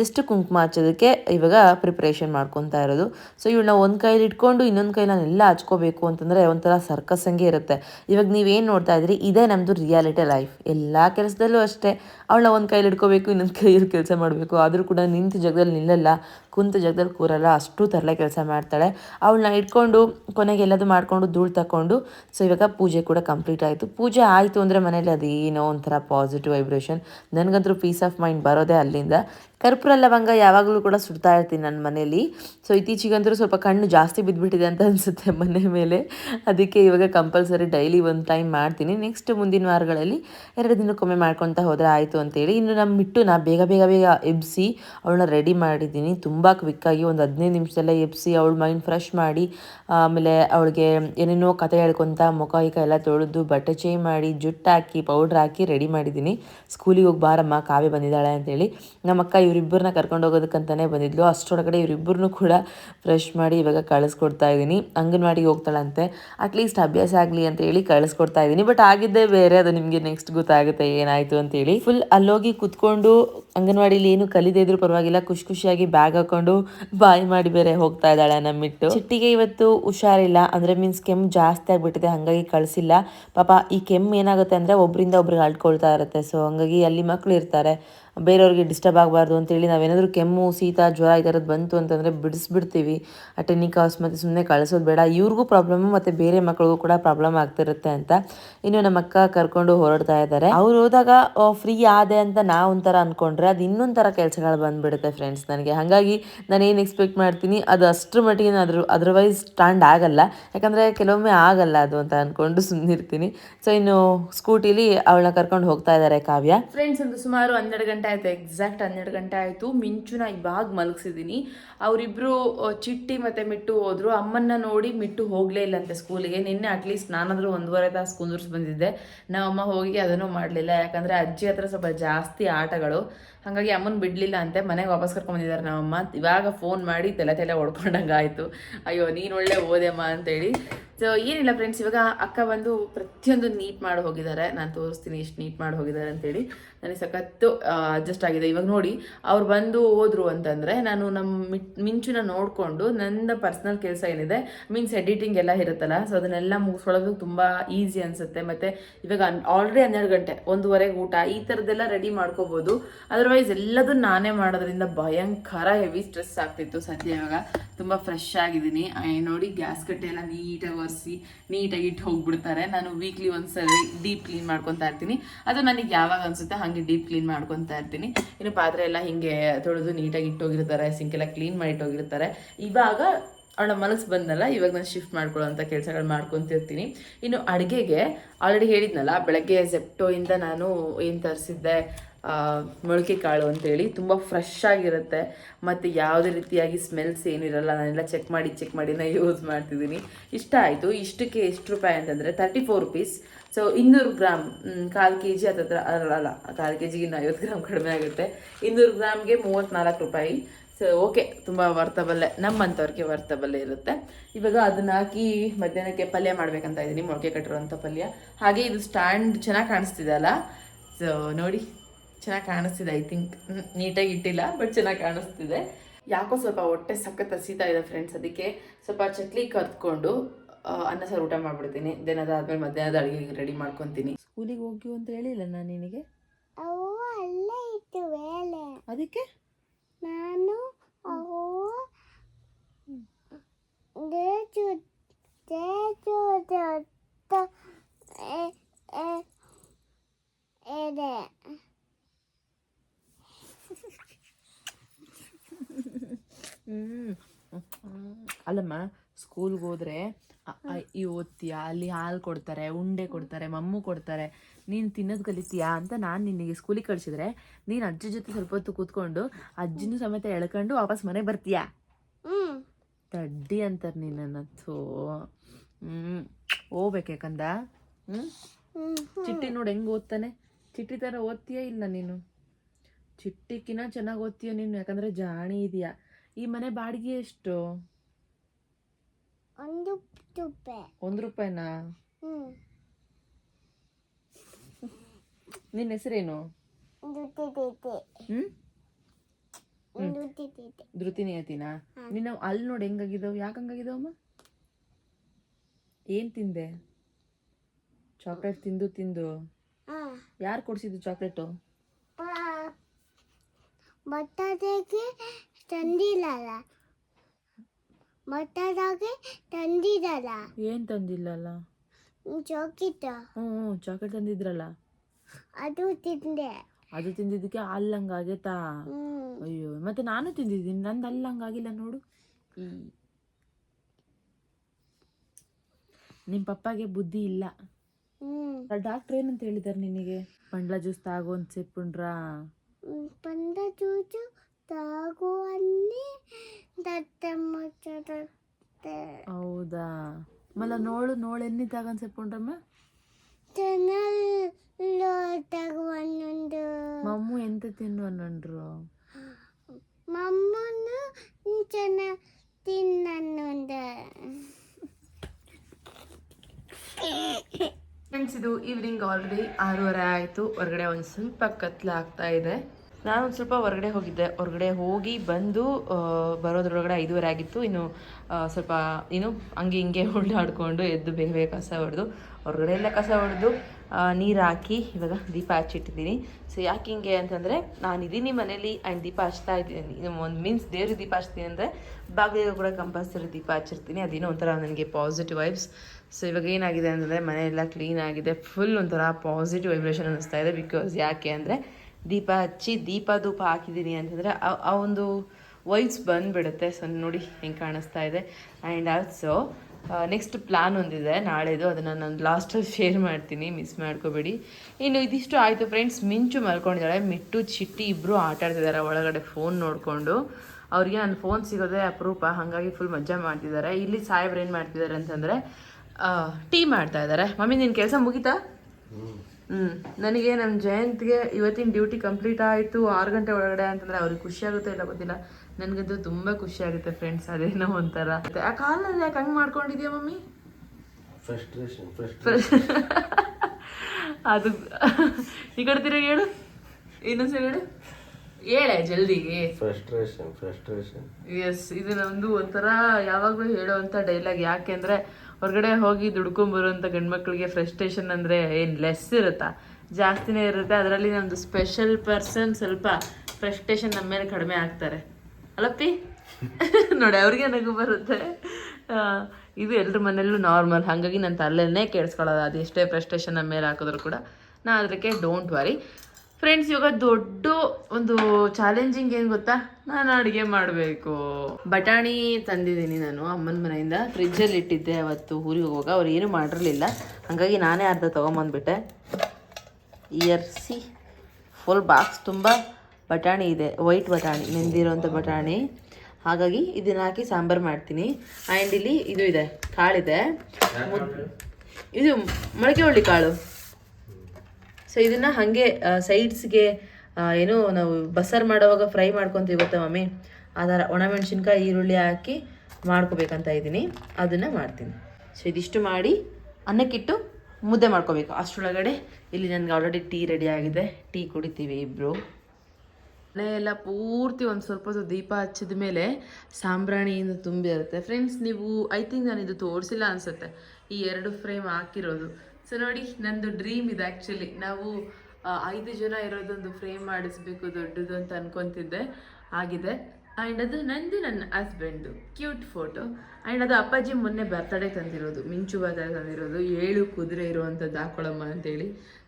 ಜಸ್ಟ್ ಕುಂಕುಮ ಹಚ್ಚೋದಕ್ಕೆ ಇವಾಗ ಪ್ರಿಪ್ರೇಷನ್ ಮಾಡ್ಕೊತಾ ಇರೋದು. ಸೊ ಇವಳನ್ನ ಒಂದು ಕೈಲಿ ಇಟ್ಕೊಂಡು ಇನ್ನೊಂದು ಕೈ ನಾನು ಎಲ್ಲ ಹಚ್ಕೋಬೇಕು ಅಂತಂದರೆ ಒಂಥರ ಸರ್ಕಸ್ ಹಂಗೆ ಇರುತ್ತೆ. ಇವಾಗ ನೀವೇನು ನೋಡ್ತಾ ಇದ್ರಿ ಇದೇ ನಮ್ಮದು ರಿಯಾಲಿಟಿ ಲೈಫ್ ಎಲ್ಲ ಕೆಲಸದಲ್ಲೂ ಅಷ್ಟೇ. ಅವಳನ್ನ ಒಂದು ಕೈಲಿ ಇಟ್ಕೋಬೇಕು, ಇನ್ನೊಂದು ಕೈಯಲ್ಲಿ ಕೆಲಸ ಮಾಡಬೇಕು. ಆದರೂ ಕೂಡ ನಿಂತ ಜಾಗದಲ್ಲಿ ನಿಲ್ಲಲ್ಲ. ಕುಂತ ಜಾಗದಲ್ಲಿ ಕೂರಲ್ಲ, ಅಷ್ಟು ತರಲೆ ಕೆಲಸ ಮಾಡ್ತಾಳೆ. ಅವಳನ್ನ ಇಟ್ಕೊಂಡು ಕೊನೆಗೆ ಎಲ್ಲದು ಮಾಡಿಕೊಂಡು ಧೂಳು ತಗೊಂಡು ಸೊ ಇವಾಗ ಪೂಜೆ ಕೂಡ ಕಂಪ್ಲೀಟ್ ಆಯಿತು. ಪೂಜೆ ಆಯಿತು ಅಂದರೆ ಮನೇಲಿ ಅದೇನೋ ಒಂಥರ ಪಾಸಿಟಿವ್ ವೈಬ್ರೇಷನ್ ನನಗಂತೂ ಪೀಸ್ ಆಫ್ ಮೈಂಡ್ ಬರೋದೇ ಅಲ್ಲಿಂದ. ಕರ್ಪೂರ ಲವಂಗ ಯಾವಾಗಲೂ ಕೂಡ ಸುಡ್ತಾ ಇರ್ತೀನಿ ನನ್ನ ಮನೇಲಿ. ಸೊ ಇತ್ತೀಚೆಗಂತೂ ಸ್ವಲ್ಪ ಕಣ್ಣು ಜಾಸ್ತಿ ಬಿದ್ದುಬಿಟ್ಟಿದೆ ಅಂತ ಅನಿಸುತ್ತೆ ಮನೆ ಮೇಲೆ. ಅದಕ್ಕೆ ಇವಾಗ ಕಂಪಲ್ಸರಿ ಡೈಲಿ ಒಂದು ಟೈಮ್ ಮಾಡ್ತೀನಿ. ನೆಕ್ಸ್ಟ್ ಮುಂದಿನ ವಾರಗಳಲ್ಲಿ ಎರಡು ದಿನಕ್ಕೊಮ್ಮೆ ಮಾಡ್ಕೊತಾ ಹೋದರೆ ಆಯಿತು ಅಂತೇಳಿ ಇನ್ನು ನಮ್ಮ ಮಿಟ್ಟು ನಾ ಬೇಗ ಬೇಗ ಬೇಗ ಎಬ್ಸಿ ಅವಳನ್ನ ರೆಡಿ ಮಾಡಿದ್ದೀನಿ. ತುಂಬ ಕ್ವಿಕ್ಕಾಗಿ ಒಂದು ಹದಿನೈದು ನಿಮಿಷದಲ್ಲೇ ಎಬ್ಸಿ ಅವಳ ಮೈಂಡ್ ಫ್ರೆಶ್ ಮಾಡಿ, ಆಮೇಲೆ ಅವಳಿಗೆ ಏನೇನೋ ಕತೆ ಹೇಳ್ಕೊತ ಮುಖ ಈಕ ಎಲ್ಲ ತೊಳೆದು ಬಟ್ಟೆ ಚೇಂಜ್ ಮಾಡಿ ಜುಟ್ಟು ಹಾಕಿ ಪೌಡ್ರ್ ಹಾಕಿ ರೆಡಿ ಮಾಡಿದ್ದೀನಿ. ಸ್ಕೂಲಿಗೆ ಹೋಗಿ ಬಾರಮ್ಮ ಕಾವ್ಯ ಬಂದಿದ್ದಾಳೆ ಅಂತೇಳಿ ನಮ್ಮ ಅಕ್ಕ ಇವರಿಬ್ಬರನ್ನ ಕರ್ಕೊಂಡು ಹೋಗೋದಕ್ಕಂತಾನೆ ಬಂದಿದ್ಲು. ಅಷ್ಟರೊಳಗಡೆ ಇವರಿಬ್ಬರನ್ನೂ ಕೂಡ ಫ್ರೆಶ್ ಮಾಡಿ ಇವಾಗ ಕಳಿಸ್ಕೊಡ್ತಾ ಇದ್ದೀನಿ. ಅಂಗನವಾಡಿಗೆ ಹೋಗ್ತಾಳಂತೆ. ಅಟ್ಲೀಸ್ಟ್ ಅಭ್ಯಾಸ ಆಗಲಿ ಅಂತ ಹೇಳಿ ಕಳಿಸ್ಕೊಡ್ತಾ ಇದ್ದೀನಿ. ಬಟ್ ಆಗಿದ್ದೇ ಬೇರೆ, ಅದು ನಿಮಗೆ ನೆಕ್ಸ್ಟ್ ಗೊತ್ತಾಗುತ್ತೆ ಏನಾಯಿತು ಅಂತೇಳಿ ಫುಲ್ ಅಲ್ಲೋಗಿ ಕುತ್ಕೊಂಡು ಅಂಗನವಾಡಿಲಿ ಏನು ಕಲಿದೇ ಇದ್ರು ಪರವಾಗಿಲ್ಲ. ಖುಷಿ ಖುಷಿಯಾಗಿ ಬ್ಯಾಗ್ ಹಾಕೊಂಡು ಬಾಯಿ ಮಾಡಿ ಬೇರೆ ಹೋಗ್ತಾ ಇದ್ದಾಳೆ ನಮ್ಮಿಟ್ಟು. ಚಿಟ್ಟಿಗೆ ಇವತ್ತು ಹುಷಾರಿಲ್ಲ. ಅಂದ್ರೆ ಮೀನ್ಸ್ ಕೆಮ್ಮು ಜಾಸ್ತಿ ಆಗಿಬಿಟ್ಟಿದೆ. ಹಾಗಾಗಿ ಕಳಿಸಿಲ್ಲ. ಪಾಪ ಈ ಕೆಮ್ಮು ಏನಾಗುತ್ತೆ ಅಂದ್ರೆ ಒಬ್ಬರಿಂದ ಒಬ್ರಿಗೆ ಅಳ್ಕೊಳ್ತಾ ಇರುತ್ತೆ. ಸೊ ಹಂಗಾಗಿ ಅಲ್ಲಿ ಮಕ್ಕಳು ಇರ್ತಾರೆ. ಬೇರೆಯವ್ರಿಗೆ ಡಿಸ್ಟರ್ಬ್ ಆಗಬಾರ್ದು ಅಂತೇಳಿ ನಾವೇನಾದರೂ ಕೆಮ್ಮು, ಶೀತ, ಜ್ವರ ಈ ಥರದ್ದು ಬಂತು ಅಂತಂದರೆ ಬಿಡಿಸ್ಬಿಡ್ತೀವಿ. ಟೆನಿಕಾಸ್ ಮತ್ತು ಸುಮ್ಮನೆ ಕಳಿಸೋದು ಬೇಡ. ಇವ್ರಿಗೂ ಪ್ರಾಬ್ಲಮ್ ಮತ್ತು ಬೇರೆ ಮಕ್ಕಳಿಗೂ ಕೂಡ ಪ್ರಾಬ್ಲಮ್ ಆಗ್ತಿರುತ್ತೆ ಅಂತ ಇನ್ನು ನಮ್ಮ ಅಕ್ಕ ಕರ್ಕೊಂಡು ಹೊರಡ್ತಾ ಇದ್ದಾರೆ. ಅವ್ರು ಹೋದಾಗ ಫ್ರೀ ಆದೆ ಅಂತ ನಾವು ಒಂಥರ ಅಂದ್ಕೊಂಡ್ರೆ ಅದು ಇನ್ನೊಂದು ಥರ ಕೆಲಸಗಳು ಬಂದುಬಿಡುತ್ತೆ ಫ್ರೆಂಡ್ಸ್ ನನಗೆ. ಹಾಗಾಗಿ ನಾನು ಏನು ಎಕ್ಸ್ಪೆಕ್ಟ್ ಮಾಡ್ತೀನಿ, ಅದು ಅಷ್ಟರ ಮಟ್ಟಿಗೆ ಅದ್ರ ಅದರ್ವೈಸ್ ಸ್ಟ್ಯಾಂಡ್ ಆಗಲ್ಲ. ಯಾಕಂದರೆ ಕೆಲವೊಮ್ಮೆ ಆಗಲ್ಲ ಅದು ಅಂತ ಅಂದ್ಕೊಂಡು ಸುಮ್ಮನಿರ್ತೀನಿ ಸೊ ಇನ್ನು ಸ್ಕೂಟಿಲಿ ಅವಳನ್ನ ಕರ್ಕೊಂಡು ಹೋಗ್ತಾ ಇದ್ದಾರೆ ಕಾವ್ಯ. ಫ್ರೆಂಡ್ಸ್ ಒಂದು ಸುಮಾರು ಹನ್ನೆರಡು ಗಂಟೆ ಆಯಿತು ಎಕ್ಸಾಕ್ಟ್ ಹನ್ನೆರಡು ಗಂಟೆ ಆಯಿತು. ಮಿಂಚುನ ಇವಾಗ ಮಲಗಿಸಿದ್ದೀನಿ ಅವರಿಬ್ಬರು ಚಿಟ್ಟಿ ಮತ್ತು ಮಿಟ್ಟು ಹೋದರು. ಅಮ್ಮನ್ನ ನೋಡಿ ಮಿಟ್ಟು ಹೋಗಲೇ ಇಲ್ಲಂತೆ ಸ್ಕೂಲಿಗೆ ನಿನ್ನೆ ಅಟ್ಲೀಸ್ಟ್ ನಾನಾದರೂ ಒಂದೂವರೆ ತಾಸು ಕುಂದರ್ಸಿ ಬಂದಿದ್ದೆ ನಮ್ಮಮ್ಮ ಹೋಗಿ ಅದನ್ನು ಮಾಡಲಿಲ್ಲ. ಯಾಕಂದರೆ ಅಜ್ಜಿ ಹತ್ರ ಸ್ವಲ್ಪ ಜಾಸ್ತಿ ಆಟಗಳು. ಹಾಗಾಗಿ ಅಮ್ಮನ ಬಿಡಲಿಲ್ಲ ಅಂತೆ, ಮನೆಗೆ ವಾಪಸ್ ಕರ್ಕೊಂಬಂದಿದ್ದಾರೆ ನಮ್ಮಮ್ಮ. ಇವಾಗ ಫೋನ್ ಮಾಡಿ ತಲೆ ತಲೆ ಹೊಡ್ಕೊಂಡಂಗೆ ಆಯಿತು ಅಯ್ಯೋ, ನೀನು ಒಳ್ಳೆ ಓದೆಮ್ಮ ಅಂತೇಳಿ ಸೊ ಏನಿಲ್ಲ ಫ್ರೆಂಡ್ಸ್ ಇವಾಗ ಅಕ್ಕ ಬಂದು ಪ್ರತಿಯೊಂದು ನೀಟ್ ಮಾಡಿ ಹೋಗಿದ್ದಾರೆ. ನಾನು ತೋರಿಸ್ತೀನಿ ಎಷ್ಟು ನೀಟ್ ಮಾಡಿ ಹೋಗಿದ್ದಾರೆ ಅಂತೇಳಿ. ನನಗೆ ಸಖತ್ತು ಅಡ್ಜಸ್ಟ್ ಆಗಿದೆ. ಇವಾಗ ನೋಡಿ, ಅವ್ರು ಬಂದು ಹೋದ್ರು ಅಂತಂದರೆ ನಾನು ನಮ್ಮ ಮಿಂಚಿನ ನೋಡಿಕೊಂಡು ನನ್ನ ಪರ್ಸ್ನಲ್ ಕೆಲಸ ಏನಿದೆ ಮೀನ್ಸ್ ಎಡಿಟಿಂಗ್ ಎಲ್ಲ ಇರುತ್ತಲ್ಲ ಸೊ ಅದನ್ನೆಲ್ಲ ಮುಗಿಸ್ಕೊಳ್ಳೋದು ತುಂಬ ಈಸಿ ಅನಿಸುತ್ತೆ. ಮತ್ತು ಇವಾಗ ಆಲ್ರೆಡಿ ಹನ್ನೆರಡು ಗಂಟೆ ಒಂದೂವರೆಗೆ ಊಟ, ಈ ಥರದ್ದೆಲ್ಲ ರೆಡಿ ಮಾಡ್ಕೋಬೋದು. ಅದರ್ವೈಸ್ ಎಲ್ಲದೂ ನಾನೇ ಮಾಡೋದ್ರಿಂದ ಭಯಂಕರ ಹೆವಿ ಸ್ಟ್ರೆಸ್ ಆಗ್ತಿತ್ತು ಸದ್ಯ ಇವಾಗ. ತುಂಬ ಫ್ರೆಶ್ ಆಗಿದ್ದೀನಿ. ನೋಡಿ ಗ್ಯಾಸ್ ಕಟ್ಟೆ ಎಲ್ಲ ನೀಟಾಗಿ ಒರೆಸಿ, ನೀಟಾಗಿ ಇಟ್ಟು ಹೋಗ್ಬಿಡ್ತಾರೆ. ನಾನು ವೀಕ್ಲಿ ಒಂದ್ಸರಿ ಡೀಪ್ ಕ್ಲೀನ್ ಮಾಡ್ಕೊತಾ ಇರ್ತೀನಿ. ಅದು ನನಗೆ ಯಾವಾಗ ಅನ್ಸುತ್ತೆ ಹಾಗೆ ಡೀಪ್ ಕ್ಲೀನ್ ಮಾಡ್ಕೊತಾ ಇರ್ತೀನಿ. ಇನ್ನು ಪಾತ್ರೆ ಎಲ್ಲ ಹಿಂಗೆ ತೊಳೆದು ನೀಟಾಗಿ ಇಟ್ಟೋಗಿರ್ತಾರೆ ಸಿಂಕ್ ಎಲ್ಲ ಕ್ಲೀನ್ ಮಾಡಿ ಇಟ್ಟೋಗಿರ್ತಾರೆ ಇವಾಗ ಅವಳ ಮನಸ್ಸು ಬಂದಲ್ಲ, ಇವಾಗ ನಾನು ಶಿಫ್ಟ್ ಮಾಡ್ಕೊಳ್ಳೋಂಥ ಕೆಲಸಗಳು ಮಾಡ್ಕೊತಿರ್ತೀನಿ. ಇನ್ನು ಅಡುಗೆಗೆ ಆಲ್ರೆಡಿ ಹೇಳಿದ್ನಲ್ಲ, ಬೆಳಗ್ಗೆ ಜೆಪ್ಟೋಯಿಂದ ನಾನು ಏನು ತರಿಸಿದ್ದೆ? ಮೊಳಕೆ ಕಾಳು ಅಂತೇಳಿ ತುಂಬ ಫ್ರೆಶ್ ಆಗಿರುತ್ತೆ. ಮತ್ತು ಯಾವುದೇ ರೀತಿಯಾಗಿ ಸ್ಮೆಲ್ಸ್ ಏನಿರಲ್ಲ ನಾನೆಲ್ಲ ಚೆಕ್ ಮಾಡಿ ಚೆಕ್ ಮಾಡಿ ನಾನು ಯೂಸ್ ಮಾಡ್ತಿದ್ದೀನಿ. ಇಷ್ಟ ಆಯಿತು. ಇಷ್ಟಕ್ಕೆ ಎಷ್ಟು ರೂಪಾಯಿ ಅಂತಂದರೆ ತರ್ಟಿ ಫೋರ್ ರುಪೀಸ್ ಸೊ ಇನ್ನೂರು ಗ್ರಾಮ್ ಕಾಲು ಕೆ ಜಿ ಹತ್ತತ್ರ ಅಲ್ಲ ಕಾಲು ಕೆ ಜಿಗಿನ್ನ ಐವತ್ತು ಗ್ರಾಮ್ ಕಡಿಮೆ ಆಗುತ್ತೆ. ಇನ್ನೂರು ಗ್ರಾಮ್ಗೆ ಮೂವತ್ತ್ನಾಲ್ಕು ರೂಪಾಯಿ. ಸೊ ಓಕೆ ತುಂಬ ವರ್ತಬಲ್ಲೆ ನಮ್ಮಂಥವ್ರಿಗೆ ವರ್ತಬಲ್ಲೆ ಇರುತ್ತೆ. ಇವಾಗ ಅದನ್ನ ಹಾಕಿ ಮಧ್ಯಾಹ್ನಕ್ಕೆ ಪಲ್ಯ ಮಾಡ್ಬೇಕಂತ ಇದ್ದೀನಿ, ಮೊಳಕೆ ಕಟ್ಟಿರುವಂಥ ಪಲ್ಯ. ಹಾಗೆ ಇದು ಸ್ಟ್ಯಾಂಡ್ ಚೆನ್ನಾಗಿ ಕಾಣಿಸ್ತಿದೆ ಅಲ್ಲ? ಸೊ ನೋಡಿ. ಚೆನ್ನಾಗಿ ಕಾಣಿಸ್ತಿದೆ ಐ ಥಿಂಕ್ ನೀಟಾಗಿ ಇಟ್ಟಿಲ್ಲ ಬಟ್ ಚೆನ್ನಾಗಿ ಕಾಣಿಸ್ತಿದೆ. ಯಾಕೋ ಸ್ವಲ್ಪ ಹೊಟ್ಟೆ ಸಖತ್ ಹಸಿತಾ ಇದೆ ಫ್ರೆಂಡ್ಸ್ ಅದಕ್ಕೆ ಸ್ವಲ್ಪ ಚಟ್ಲಿ ಕರ್ತ್ಕೊಂಡು ಅನ್ನ ಸಾರು ಊಟ ಮಾಡ್ಬಿಡ್ತೀನಿ. ದೆನ್ ಅದಾದ್ಮೇಲೆ ಮಧ್ಯಾಹ್ನದ ಅಡುಗೆ ರೆಡಿ ಮಾಡ್ಕೊತೀನಿ. ಸ್ಕೂಲಿಗೆ ಹೋಗಿ ಅಂತ ಹೇಳಿಲ್ಲ ನಾನು ನಿನಗೆ? ಅದಕ್ಕೆ? ನಾನು ಅವು ದೇಚು ದೇಚು ದೊಡ್ಡ ಎ- ಎ- ಎಡೆ ಹ್ಮ್ ಅಲ್ಲಮ್ಮ ಸ್ಕೂಲ್ಗೆ ಹೋದ್ರೆ ಈ ಓದ್ತೀಯಾ? ಅಲ್ಲಿ ಹಾಲು ಕೊಡ್ತಾರೆ ಉಂಡೆ ಕೊಡ್ತಾರೆ ಮಮ್ಮು ಕೊಡ್ತಾರೆ. ನೀನು ತಿನ್ನೋದು ಕಲಿತೀಯಾ? ಅಂತ ನಾನು ನಿನಗೆ ಸ್ಕೂಲಿಗೆ ಕಳಿಸಿದ್ರೆ ನೀನು ಅಜ್ಜಿ ಜೊತೆ ಸ್ವಲ್ಪ ಹೊತ್ತು ಕೂತ್ಕೊಂಡು ಅಜ್ಜಿನೂ ಸಮೇತ ಎಳ್ಕೊಂಡು ವಾಪಸ್ ಮನೆಗೆ ಬರ್ತೀಯಾ? ತಡ್ಡಿ ಅಂತಾರೆ ನೀನು ಥೋ ಹ್ಞೂ ಹೋಗ್ಬೇಕು ಯಾಕಂದ? ಹ್ಞೂ ಚಿಟ್ಟಿ ನೋಡಿ ಹೆಂಗೆ ಓದ್ತಾನೆ? ಚಿಟ್ಟಿ ಥರ ಓದ್ತೀಯಾ ಇಲ್ಲ ನೀನು? ಚಿಟ್ಟಿಕ್ಕಿನ ಚೆನ್ನಾಗಿ ಓದ್ತೀಯ ನೀನು? ಯಾಕಂದರೆ ಜಾಣಿ ಇದೆಯಾ? ಈ ಮನೆ ಬಾಡಿಗೆ ಎಷ್ಟು? ಒಂದು ರೂಪಾಯಿ ಒಂದು ರೂಪಾಯಿನಾ? ಹ್ಮ್. ನಿನ್ನ ಹೆಸರೇನು? ದುಡ್ಡಿದ್ದೆ ಹ್ಞೂ ದುಡ್ಡಿದ್ದೆ ಧೃತಿ ನಿಯತಿನಾ ನಿನ್ನ ಅಲ್ಲಿ ನೋಡಿ ಹೆಂಗಾಗಿದ್ದಾವ ಯಾಕೆ ಹಂಗಾಗಿದ್ದಾವಮ್ಮ ಏನು ತಿಂದೆ? ಚಾಕ್ಲೇಟ್ ತಿಂದು ತಿಂದು. ಯಾರು ಕೊಡಿಸಿದ್ದು ಚಾಕ್ಲೇಟು? ಬಟ್ಟದಕ್ಕೆ ತಂದಿಲ್ಲಲ್ಲ. ಬಟ್ಟದಾಗೆ ತಂದಿದಲ್ಲ ಏನು ತಂದಿಲ್ಲಲ್ಲ? ಜಾಕೆಟ್ ಹ್ಞೂ ಹ್ಞೂ ಚಾಕ್ಲೇಟ್ ತಂದಿದ್ರಲ್ಲ? ಅದು ತಿಂದೆ. ಅದು ತಿಂದಿದ್ದಕ್ಕೆ ಅಲ್ಲ ಹಂಗಾಗೈತಾ ಹ್ಮ್. ಅಯ್ಯೋ ಮತ್ತೆ ನಾನು ತಿಂದಿದ್ದೀನಿ ನಂದು ಅಲ್ಲಂಗಾಗಿಲ್ಲ ನೋಡು. ಈ ನಿಮ್ಮ ಪಪ್ಪಾಗೆ ಬುದ್ಧಿ ಇಲ್ಲ. ಡಾಕ್ಟರ್ ಡಾಕ್ಟ್ರ್ ಏನಂತ ಹೇಳಿದಾರೆ ನಿನಗೆ? ಪಂಡ್ಲ ಜ್ಯೂಸ್ ತಾಗೋ ಅಂತ ಸೇರ್ಕೊಂಡ್ರ ಪಂಡ್ಲ ಚೂಚು ತಾಗುವಲ್ಲಿ ಅಲ್ಲಿ ಹೌದಾ? ಮಲ್ಲ ನೋಳು ನೋಳು ಎನ್ನಿದ್ದಾಗ ತಗುವನ್ನೊಂದು ಮಮ್ಮು ಎಂತ ತಿನ್ನು ಅನ್ನೊಂಡ್ರು ಮಮ್ಮನು ಚೆನ್ನ ತಿನ್ನನ್ನೊಂದು ಫ್ರೆಂಡ್ಸ್ ಇದು ಈವ್ನಿಂಗ್ ಆಲ್ರೆಡಿ ಆರೂವರೆ ಆಯಿತು. ಹೊರಗಡೆ ಒಂದು ಸ್ವಲ್ಪ ಕತ್ಲೆ ಆಗ್ತಾ ಇದೆ. ನಾನು ಒಂದು ಸ್ವಲ್ಪ ಹೊರಗಡೆ ಹೋಗಿದ್ದೆ. ಹೊರಗಡೆ ಹೋಗಿ ಬಂದು ಬರೋದ್ರೊಳಗಡೆ ಐದೂವರೆ ಆಗಿತ್ತು. ಇನ್ನು ಸ್ವಲ್ಪ ಏನು ಹಂಗೆ ಹಿಂಗೆ ಉಳ್ಳಾಡ್ಕೊಂಡು ಎದ್ದು ಬೇಗ ಬೇಗ ಕಸ ಹೊಡೆದು ಹೊರಗಡೆ ಎಲ್ಲ ಕಸ ಹೊಡೆದು ನೀರು ಹಾಕಿ ಇವಾಗ ದೀಪ ಹಚ್ಚಿಟ್ಟಿದ್ದೀನಿ. ಸೊ ಯಾಕೆ ಹಿಂಗೆ ಅಂತಂದರೆ ನಾನು ಇದ್ದೀನಿ ಮನೇಲಿ ಆ್ಯಂಡ್ ದೀಪ ಹಚ್ತಾ ಇದ್ದೀನಿ. ಒಂದು ಮೀನ್ಸ್ ದೇವ್ರಿಗೆ ದೀಪ ಹಚ್ತೀನಿ ಅಂದರೆ, ಬಾಗಿಲಿಗೂ ಕೂಡ ಕಂಪಲ್ಸರಿ ದೀಪ ಹಚ್ಚಿರ್ತೀನಿ. ಅದೇನೋ ಒಂಥರ ನನಗೆ ಪಾಸಿಟಿವ್ ವೈಬ್ಸ್ ಸೊ ಇವಾಗ ಏನಾಗಿದೆ ಅಂತಂದರೆ, ಮನೆಯೆಲ್ಲ ಕ್ಲೀನ್ ಆಗಿದೆ. ಫುಲ್ ಒಂಥರ ಪಾಸಿಟಿವ್ ವೈಬ್ರೇಷನ್ ಅನ್ನಿಸ್ತಾ ಇದೆ. ಬಿಕಾಸ್ ಯಾಕೆ ಅಂದರೆ ದೀಪ ಹಚ್ಚಿ ದೀಪ ಧೂಪ ಹಾಕಿದ್ದೀನಿ ಅಂತಂದರೆ ಆ- ಒಂದು ವೈಬ್ಸ್ ಬಂದುಬಿಡುತ್ತೆ. ಸೊ ನೋಡಿ ಹೆಂಗೆ ಕಾಣಿಸ್ತಾ ಇದೆ. ಆ್ಯಂಡ್ ಆಲ್ಸೋ ನೆಕ್ಸ್ಟ್ ಪ್ಲ್ಯಾನ್ ಒಂದಿದೆ. ನಾಳೆದು ಅದನ್ನು ನಾನು ಲಾಸ್ಟಲ್ಲಿ ಶೇರ್ ಮಾಡ್ತೀನಿ. ಮಿಸ್ ಮಾಡ್ಕೋಬೇಡಿ. ಇನ್ನು ಇದಿಷ್ಟು ಆಯಿತು ಫ್ರೆಂಡ್ಸ್ ಮಿಂಚು ಮಲ್ಕೊಂಡಿದ್ದಾಳೆ ಮಿಟ್ಟು, ಚಿಟ್ಟಿ ಇಬ್ಬರು ಆಟ ಆಡ್ತಿದ್ದಾರೆ. ಒಳಗಡೆ ಫೋನ್ ನೋಡಿಕೊಂಡು. ಅವ್ರಿಗೆ ನನ್ನ ಫೋನ್ ಸಿಗೋದೇ ಅಪರೂಪ. ಹಾಗಾಗಿ ಫುಲ್ ಮಜಾ ಮಾಡ್ತಿದ್ದಾರೆ. ಇಲ್ಲಿ ಸಾಹೇಬ್ರು ಏನು ಮಾಡ್ತಿದ್ದಾರೆ ಅಂತಂದರೆ ಟೀ ಮಾಡ್ತಾ ಇದ್ದಾರೆ. ಮಮ್ಮಿ ನಿನ್ನ ಕೆಲಸ ಮುಗೀತಾ? ಹ್ಞೂ ನನಗೆ ನಮ್ಮ ಜಯಂತ್ಗೆ ಇವತ್ತಿನ ಡ್ಯೂಟಿ ಕಂಪ್ಲೀಟ್ ಆಯಿತು ಆರು ಗಂಟೆ ಒಳಗಡೆ ಅಂತಂದರೆ ಅವ್ರಿಗೆ ಖುಷಿ ಆಗುತ್ತೆ ಇಲ್ಲ ಗೊತ್ತಿಲ್ಲ. ನನಗಂತೂ ತುಂಬ ಖುಷಿ ಆಗುತ್ತೆ ಫ್ರೆಂಡ್ಸ್ ಅದೇನೋ ಒಂಥರ. ಆ ಕಾಲಲ್ಲಿ ಯಾಕೆ ಹಂಗೆ ಮಾಡ್ಕೊಂಡಿದ್ಯಾ ಮಮ್ಮಿ? ಅದು ಈ ಕಡೆ ತಿರುಗಿ ಹೇಳು. ಇನ್ನೊಂದ್ಸ ಹೇಳು. ಹೇಳೆ ಜಲ್ದಿ ಫ್ರಸ್ಟ್ರೇಷನ್ ಫ್ರಸ್ಟ್ರೇಷನ್ ಎಸ್ ಇದು ನಮ್ದು ಒಂಥರ ಯಾವಾಗಲೂ ಹೇಳೋವಂಥ ಡೈಲಾಗ್ ಯಾಕೆಂದ್ರೆ ಹೊರಗಡೆ ಹೋಗಿ ದುಡ್ಕೊಂಬರುವಂಥ ಗಂಡ್ಮಕ್ಳಿಗೆ ಫ್ರಸ್ಟ್ರೇಷನ್ ಅಂದರೆ ಏನು ಲೆಸ್ ಇರುತ್ತಾ? ಜಾಸ್ತಿನೇ ಇರುತ್ತೆ. ಅದರಲ್ಲಿ ನಮ್ಮದು ಸ್ಪೆಷಲ್ ಪರ್ಸನ್ ಸ್ವಲ್ಪ ಫ್ರಸ್ಟ್ರೇಷನ್ ನಮ್ಮ ಮೇಲೆ ಕಡಿಮೆ ಆಗ್ತಾರೆ. ಅಲ್ಲಪ್ಪಿ ನೋಡಿ, ಅವ್ರಿಗೆ ನಗು ಬರುತ್ತೆ. ಇದು ಎಲ್ಲರ ಮನೆಯಲ್ಲೂ ನಾರ್ಮಲ್ ಹಾಗಾಗಿ ನಾನು ತಲೆನೇ ಕೇಳಿಸ್ಕೊಳ್ಳೋದು ಅದು ಎಷ್ಟೇ ಫ್ರಸ್ಟ್ರೇಷನ್ ನಮ್ಮ ಮೇಲೆ ಹಾಕಿದ್ರು ಕೂಡ. ನಾ ಅದಕ್ಕೆ ಡೋಂಟ್ ವರಿ ಫ್ರೆಂಡ್ಸ್ ಇವಾಗ ದೊಡ್ಡ ಒಂದು ಚಾಲೆಂಜಿಂಗ್ ಏನು ಗೊತ್ತಾ? ನಾನು ಅಡುಗೆ ಮಾಡಬೇಕು. ಬಟಾಣಿ ತಂದಿದ್ದೀನಿ ನಾನು ಅಮ್ಮನ ಮನೆಯಿಂದ. ಫ್ರಿಜ್ಜಲ್ಲಿ ಇಟ್ಟಿದ್ದೆ ಅವತ್ತು ಊರಿಗೆ ಹೋಗುವಾಗ. ಅವ್ರು ಏನು ಮಾಡಿರಲಿಲ್ಲ. ಹಾಗಾಗಿ ನಾನೇ ಅರ್ಧ ತೊಗೊಂಬಂದ್ಬಿಟ್ಟೆ. ಇಯರ್ಸಿ ಫುಲ್ ಬಾಕ್ಸ್ ತುಂಬ ಬಟಾಣಿ ಇದೆ. ವೈಟ್ ಬಟಾಣಿ ನೆಂದಿರೋಂಥ ಬಟಾಣಿ. ಹಾಗಾಗಿ ಇದನ್ನ ಹಾಕಿ ಸಾಂಬಾರು ಮಾಡ್ತೀನಿ. ಆ್ಯಂಡ್ ಇಲ್ಲಿ ಇದು ಇದೆ, ಕಾಳಿದೆ. ಇದು ಮೊಳಕೆ ಹುಳ್ಳಿ ಕಾಳು. ಸೊ ಇದನ್ನ ಹಾಗೆ ಸೈಡ್ಸ್ಗೆ ಏನು ನಾವು ಬಸ್ಸಾರು ಮಾಡುವಾಗ ಫ್ರೈ ಮಾಡ್ಕೊತೀವಿ ಗೊತ್ತಾ ಮಮ್ಮಿ? ಆ ಥರ ಒಣಮೆಣ್ಸಿನ್ಕಾಯಿ, ಈರುಳ್ಳಿ ಹಾಕಿ ಮಾಡ್ಕೋಬೇಕಂತ ಇದ್ದೀನಿ. ಅದನ್ನು ಮಾಡ್ತೀನಿ. ಸೊ ಇದಿಷ್ಟು ಮಾಡಿ ಅನ್ನಕ್ಕಿಟ್ಟು ಮುದ್ದೆ ಮಾಡ್ಕೋಬೇಕು. ಅಷ್ಟರೊಳಗಡೆ ಇಲ್ಲಿ ನನಗೆ ಆಲ್ರೆಡಿ ಟೀ ರೆಡಿ ಆಗಿದೆ. ಟೀ ಕುಡಿತೀವಿ ಇಬ್ಬರು ಮನೆ ಎಲ್ಲ ಪೂರ್ತಿ ಒಂದು ಸ್ವಲ್ಪ ದೀಪ ಹಚ್ಚಿದ ಮೇಲೆ ಸಾಂಬ್ರಾಣಿಯಿಂದ ತುಂಬಿರುತ್ತೆ. ಫ್ರೆಂಡ್ಸ್ ನೀವು ಐ ಥಿಂಕ್ ನಾನು ಇದು ತೋರಿಸಿಲ್ಲ ಅನಿಸುತ್ತೆ. ಈ ಎರಡು ಫ್ರೇಮ್ ಹಾಕಿರೋದು. ಸೊ ನೋಡಿ, ನಂದು ಡ್ರೀಮ್ ಇದೆ ಆ್ಯಕ್ಚುಲಿ ನಾವು ಐದು ಜನ ಇರೋದೊಂದು ಫ್ರೇಮ್ ಮಾಡಿಸ್ಬೇಕು, ದೊಡ್ಡದು ಅಂತ ಅನ್ಕೊತಿದ್ದೆ. ಆಗಿದೆ. ಆ್ಯಂಡ್ ಅದು ನಂದು ನನ್ನ ಹಸ್ಬೆಂಡು ಕ್ಯೂಟ್ ಫೋಟೋ ಆ್ಯಂಡ್ ಅದು ಅಪ್ಪಾಜಿ ಮೊನ್ನೆ ಬರ್ತಡೇ ತಂದಿರೋದು. ಮಿಂಚು ಬರ್ತಡೇ ತಂದಿರೋದು. ಏಳು ಕುದುರೆ ಇರುವಂಥದ್ದು ಹಾಕೊಳ್ಳಮ್ಮ ಅಂತೇಳಿ.